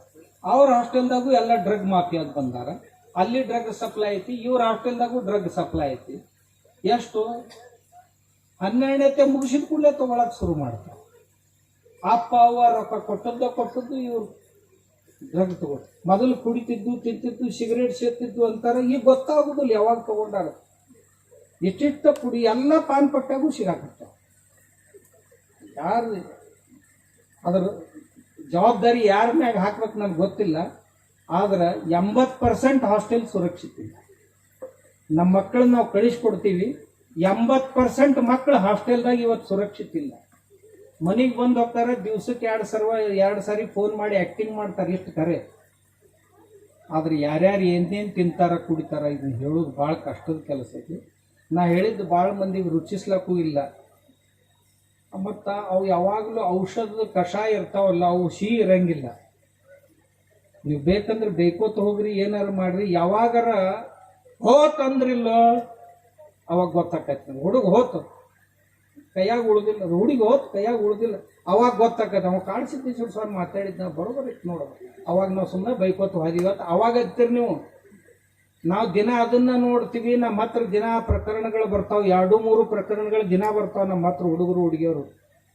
ಅವ್ರ ಹಾಸ್ಟೆಲ್ದಾಗೂ ಎಲ್ಲ ಡ್ರಗ್ ಮಾಫಿಯಾಗಿ ಬಂದಾರ. ಅಲ್ಲಿ ಡ್ರಗ್ ಸಪ್ಲೈ ಐತಿ, ಇವ್ರ ಹಾಸ್ಟೆಲ್ದಾಗೂ ಡ್ರಗ್ ಸಪ್ಲೈ ಐತಿ. ಎಷ್ಟು? ಹನ್ನೆರಡನೇತೆ ಮುಗಿಸಿದ ಕೂಡಲೇ ತಗೊಳಕ್ ಶುರು ಮಾಡ್ತಾರೆ. ಅಪ್ಪ, ಅವ್ವ ರೊಕ್ಕ ಕೊಟ್ಟದ್ದು ಕೊಟ್ಟದ್ದು ಇವ್ರು ಡ್ರಗ್ ತಗೋ ಮೊದಲು ಕುಡಿತಿದ್ದು, ತಿಂತಿದ್ದು ಸಿಗರೇಟ್ ಸೇರ್ತಿದ್ದು ಅಂತಾರೆ, ಈಗ ಗೊತ್ತಾಗೋದಿಲ್ಲ ಯಾವಾಗ ತಗೊಂಡಾರ ಇಷ್ಟಿಷ್ಟ ಕುಡಿ, ಎಲ್ಲ ಪಾನ್ ಪಟ್ಟಾಗೂ ಸಿಗಾಕತ್ತಾವ ಯಾರು ಅದ್ರ ಜವಾಬ್ದಾರಿ ಯಾರ ಮ್ಯಾಗ ಹಾಕ್ಬೇಕು ನನಗೆ ಗೊತ್ತಿಲ್ಲ. ಆದ್ರೆ ಎಂಬತ್ತು ಪರ್ಸೆಂಟ್ ಹಾಸ್ಟೆಲ್ ಸುರಕ್ಷಿತ ಇಲ್ಲ ನಮ್ಮ ಮಕ್ಕಳನ್ನ ನಾವು ಕಳಿಸ್ಕೊಡ್ತೀವಿ, ಎಂಬತ್ತು ಪರ್ಸೆಂಟ್ ಮಕ್ಕಳು ಹಾಸ್ಟೆಲ್ದಾಗ ಇವತ್ತು ಸುರಕ್ಷಿತ ಇಲ್ಲ. ಮನೆಗೆ ಬಂದು ಹೋಗ್ತಾರೆ, ದಿವ್ಸಕ್ಕೆ ಎರಡು ಸರ್ವ, ಎರಡು ಸಾರಿ ಫೋನ್ ಮಾಡಿ ಆ್ಯಕ್ಟಿಂಗ್ ಮಾಡ್ತಾರೆ ಎಷ್ಟು ಕರೆ. ಆದ್ರೆ ಯಾರ್ಯಾರು ಏನೇನು ತಿಂತಾರ, ಕುಡಿತಾರ ಇದನ್ನ ಹೇಳೋದು ಭಾಳ ಕಷ್ಟದ ಕೆಲಸ ಐತಿ ನಾ ಹೇಳಿದ್ದು ಭಾಳ ಮಂದಿಗೆ ರುಚಿಸ್ಲಕ್ಕೂ ಇಲ್ಲ. ಮತ್ತು ಅವು ಯಾವಾಗಲೂ ಔಷಧದ ಕಷಾಯ ಇರ್ತಾವಲ್ಲ, ಅವು ಸಿಹಿ ಇರಂಗಿಲ್ಲ. ನೀವು ಬೇಕಂದ್ರೆ ಬೇಕೋತ ಹೋಗ್ರಿ ಏನಾರು ಮಾಡ್ರಿ, ಯಾವಾಗಾರ ಹೋತ್ ಅಂದ್ರಿಲ್ಲ, ಅವಾಗ ಗೊತ್ತಾಕೈತಿ ಹುಡುಗ ಹೋತು. ಕೈಯಾಗ ಉಳ್ದಿಲ್ಲ, ಹುಡುಗಿ ಹೋತ್, ಕೈಯಾಗ ಉಳ್ದಿಲ್ಲ, ಅವಾಗ ಗೊತ್ತಾಕೈತೆ. ಅವ ಕಾಣಿಸಿದ್ದೀಶ್ವರ ಸ್ವಾಮಿ ಮಾತಾಡಿದ್ ನಾವು ಬರೋಬರ್ ಇತ್ತು ನೋಡು. ಅವಾಗ ನಾವು ಸುಮ್ಮನೆ ಬೈಕೋತ ಹೋದಿವತ್ತು ಅವಾಗ ಹತ್ತೀರಿ ನೀವು. ನಾವು ದಿನ ಅದನ್ನ ನೋಡ್ತೀವಿ, ನಮ್ಮ ಹತ್ರ ದಿನ ಪ್ರಕರಣಗಳು ಬರ್ತಾವೆ. ಎರಡು ಮೂರು ಪ್ರಕರಣಗಳು ದಿನ ಬರ್ತಾವೆ ನಮ್ಮ ಹತ್ರ ಹುಡುಗರು, ಹುಡುಗಿಯರು.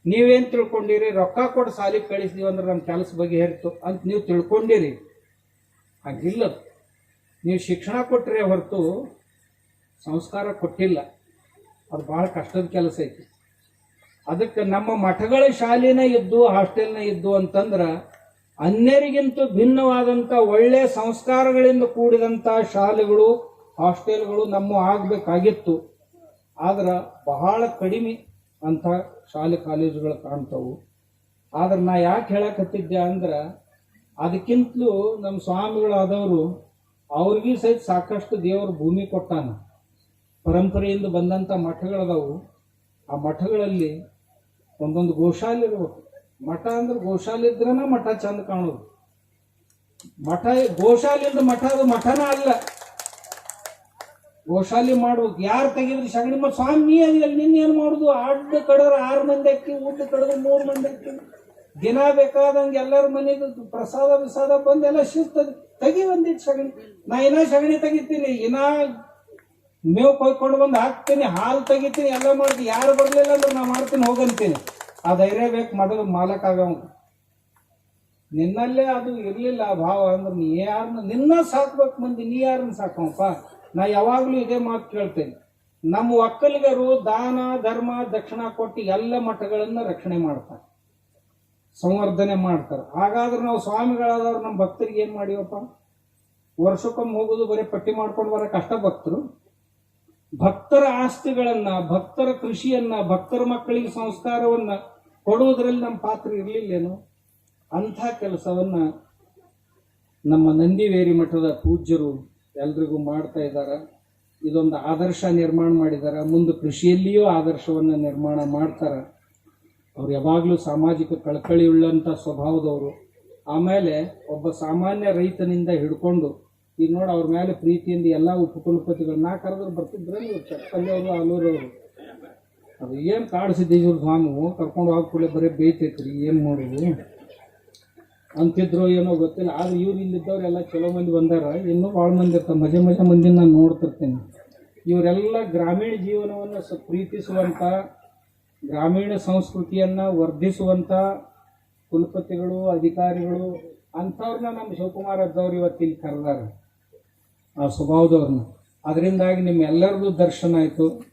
ನೀವೇನ್ ತಿಳ್ಕೊಂಡಿರಿ? ರೊಕ್ಕ ಕೊಟ್ಟು ಸಾಲಿಗೆ ಕಳಿಸಿದೀವಿ ಅಂದ್ರೆ ನಮ್ಮ ಕೆಲಸ ಹೇರ್ತು ಅಂತ ನೀವು ತಿಳ್ಕೊಂಡಿರಿ. ಹಾಗಿಲ್ಲ. ನೀವು ಶಿಕ್ಷಣ ಕೊಟ್ಟರೆ ಹೊರತು ಸಂಸ್ಕಾರ ಕೊಟ್ಟಿಲ್ಲ. ಅದು ಭಾಳ ಕಷ್ಟದ ಕೆಲಸ ಐತಿ. ಅದಕ್ಕೆ ನಮ್ಮ ಮಠಗಳ ಶಾಲೆನ ಇದ್ದು, ಹಾಸ್ಟೆಲ್ನ ಇದ್ದು ಅಂತಂದ್ರೆ ಅನ್ಯರಿಗಿಂತ ಭಿನ್ನವಾದಂಥ ಒಳ್ಳೆ ಸಂಸ್ಕಾರಗಳಿಂದ ಕೂಡಿದಂಥ ಶಾಲೆಗಳು, ಹಾಸ್ಟೆಲ್ಗಳು ನಮ್ಮ ಆಗಬೇಕಾಗಿತ್ತು. ಆದ್ರೆ ಬಹಳ ಕಡಿಮೆ. ಅಂಥ ಶಾಲೆ ಕಾಲೇಜುಗಳು ಕಾಣ್ತಾವು ಆದ್ರೆ ನಾ ಯಾಕೆ ಹೇಳಕತ್ತಿದ್ದೆ ಅಂದ್ರೆ, ಅದಕ್ಕಿಂತಲೂ ನಮ್ಮ ಸ್ವಾಮಿಗಳಾದವರು ಅವ್ರಿಗೆ ಸಹಿತ ಸಾಕಷ್ಟು ದೇವರು ಭೂಮಿ ಕೊಟ್ಟಾನ. ಪರಂಪರೆಯಿಂದ ಬಂದಂಥ ಮಠಗಳದಾವು. ಆ ಮಠಗಳಲ್ಲಿ ಒಂದೊಂದು ಗೋಶಾಲೆ ಇರಬೇಕು. ಮಠ ಅಂದ್ರೆ ಗೋಶಾಲೆ ಇದ್ರನ ಮಠ ಚಂದ ಕಾಣೋದು. ಮಠ ಗೋಶಾಲೆಯಿಂದ ಮಠ ಅದು ಮಠನ ಅಲ್ಲ. ಗೋಶಾಲೆ ಮಾಡ್ಬೇಕು ಯಾರು ತೆಗಿದ್ರಿ ಸಗಣಿ, ಮತ್ತು ಸ್ವಾಮಿ ಅಲ್ಲಿ ನಿನ್ನ ಏನು ಮಾಡುದು? ಅಡ್ಡ ಕಡದ್ರ ಆರು ಮಂದಿ ಅಕ್ಕಿ ಊಟ ಕಡದ್ರ ಮೂರು ಮಂದಿ ಅಕ್ಕಿ. ದಿನ ಬೇಕಾದಂಗೆ ಎಲ್ಲರ ಮನೆಗೆ ಪ್ರಸಾದ, ವಿಸಾದ ಬಂದು ಎಲ್ಲ ಶಿಸ್ತು ತೆಗಿ ಬಂದಿತ್ತು ಸಗಣಿ. ನಾ ಇನ್ನ ಸಗಣಿ ತೆಗಿತೀನಿ, ಇನ್ನ ಮೇವು ಕೊಯ್ಕೊಂಡು ಬಂದು ಹಾಕ್ತೀನಿ, ಹಾಲು ತೆಗಿತೀನಿ, ಎಲ್ಲ ಮಾಡ್ತೀನಿ ಯಾರು ಬರಲಿಲ್ಲ ಅಂದ್ರೆ ನಾ ಮಾಡ್ತೀನಿ ಹೋಗಂತೀನಿ ಆ ಧೈರ್ಯ ಬೇಕು ಮಾಡೋದು ಮಾಲಕ್ ಆಗವ ನಿನ್ನಲ್ಲೇ ಅದು ಇರಲಿಲ್ಲ ಭಾವ ಅಂದ್ರೆ ನೀ ಯಾರನ್ನ ನಿನ್ನ ಸಾಕ್ಬೇಕು ಮಂದಿ, ನೀ ಯಾರನ್ನ ಸಾಕವಪ್ಪ ನಾ ಯಾವಾಗಲೂ ಇದೇ ಮಾತು ಕೇಳ್ತೇನೆ. ನಮ್ಮ ಒಕ್ಕಲಿಗರು ದಾನ, ಧರ್ಮ, ದಕ್ಷಿಣ ಕೊಟ್ಟು ಎಲ್ಲ ಮಠಗಳನ್ನ ರಕ್ಷಣೆ ಮಾಡ್ತಾರೆ. ಸಂವರ್ಧನೆ ಮಾಡ್ತಾರೆ. ಹಾಗಾದ್ರೆ ನಾವು ಸ್ವಾಮಿಗಳಾದವ್ರು ನಮ್ಮ ಭಕ್ತರಿಗೆ ಏನು ಮಾಡಿವಪ್ಪ? ವರ್ಷಕ್ಕೊಮ್ಮೆ ಹೋಗೋದು ಬರೀ ಪಟ್ಟಿ ಮಾಡ್ಕೊಂಡು ಬರ ಕಷ್ಟ ಭಕ್ತರು. ಭಕ್ತರ ಆಸ್ತಿಗಳನ್ನ, ಭಕ್ತರ ಕೃಷಿಯನ್ನ, ಭಕ್ತರ ಮಕ್ಕಳಿಗೆ ಸಂಸ್ಕಾರವನ್ನ ಕೊಡುವುದರಲ್ಲಿ ನಮ್ಮ ಪಾತ್ರ ಇರಲಿಲ್ಲೇನು? ಅಂಥ ಕೆಲಸವನ್ನ ನಮ್ಮ ನಂದಿವೇರಿ ಮಠದ ಪೂಜ್ಯರು ಎಲ್ರಿಗೂ ಮಾಡ್ತಾ ಇದ್ದಾರೆ. ಇದೊಂದು ಆದರ್ಶ ನಿರ್ಮಾಣ ಮಾಡಿದ್ದಾರೆ. ಮುಂದೆ ಕೃಷಿಯಲ್ಲಿಯೂ ಆದರ್ಶವನ್ನು ನಿರ್ಮಾಣ ಮಾಡ್ತಾರೆ. ಅವ್ರು ಯಾವಾಗಲೂ ಸಾಮಾಜಿಕ ಕಳಕಳಿ ಉಳ್ಳಂಥ ಸ್ವಭಾವದವರು. ಆಮೇಲೆ ಒಬ್ಬ ಸಾಮಾನ್ಯ ರೈತನಿಂದ ಹಿಡ್ಕೊಂಡು, ಈಗ ನೋಡಿ ಅವ್ರ ಮೇಲೆ ಪ್ರೀತಿಯಿಂದ ಎಲ್ಲ ಉಪಕುಲಪತಿಗಳು ನಾ ಕರೆದ್ರೆ ಬರ್ತಿದ್ರಲ್ಲಿ ಚಕ್ಕಲ್ಲಿ ಅವರು ಆಲೂರವರು ಅದು ಏನು ಕಾಡಿಸಿದ್ದೀವ್ರು ಸ್ವಾಮಿ? ಕರ್ಕೊಂಡು ಹೋಗಿ ಕೂಡಲೇ ಬರೀ ಬೇಯ್ತೈತ್ರಿ, ಏನು ಮಾಡೋದು? ಅಂತಿದ್ರು ಏನೋ ಗೊತ್ತಿಲ್ಲ. ಆದ್ರೆ ಇವ್ರು ಇಲ್ಲಿದ್ದವ್ರೆಲ್ಲ ಚಲೋ ಮಂದಿ ಬಂದಾರ. ಇನ್ನೂ ಭಾಳ ಮಂದಿ ಇರ್ತಾರೆ. ಮಜೆ ಮಜೆ ಮಂದಿ ನಾನು ನೋಡ್ತಿರ್ತೀನಿ. ಇವರೆಲ್ಲ ಗ್ರಾಮೀಣ ಜೀವನವನ್ನು ಸ ಪ್ರೀತಿಸುವಂಥ ಗ್ರಾಮೀಣ ಸಂಸ್ಕೃತಿಯನ್ನು ವರ್ಧಿಸುವಂಥ ಕುಲಪತಿಗಳು, ಅಧಿಕಾರಿಗಳು, ಅಂಥವ್ರನ್ನ ನಮ್ಮ ಶಿವಕುಮಾರ್ ಅದ್ದವ್ರು ಇವತ್ತು ಇಲ್ಲಿ ಕರೆದಾರ. ಆ ಸ್ವಭಾವದವ್ರನ್ನ. ಅದರಿಂದಾಗಿ ನಿಮ್ಮೆಲ್ಲರಿಗೂ ದರ್ಶನ ಆಯಿತು.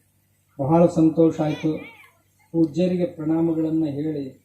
ಬಹಳ ಸಂತೋಷ ಆಯಿತು. ಪೂಜ್ಯರಿಗೆ ಪ್ರಣಾಮಗಳನ್ನು ಹೇಳಿ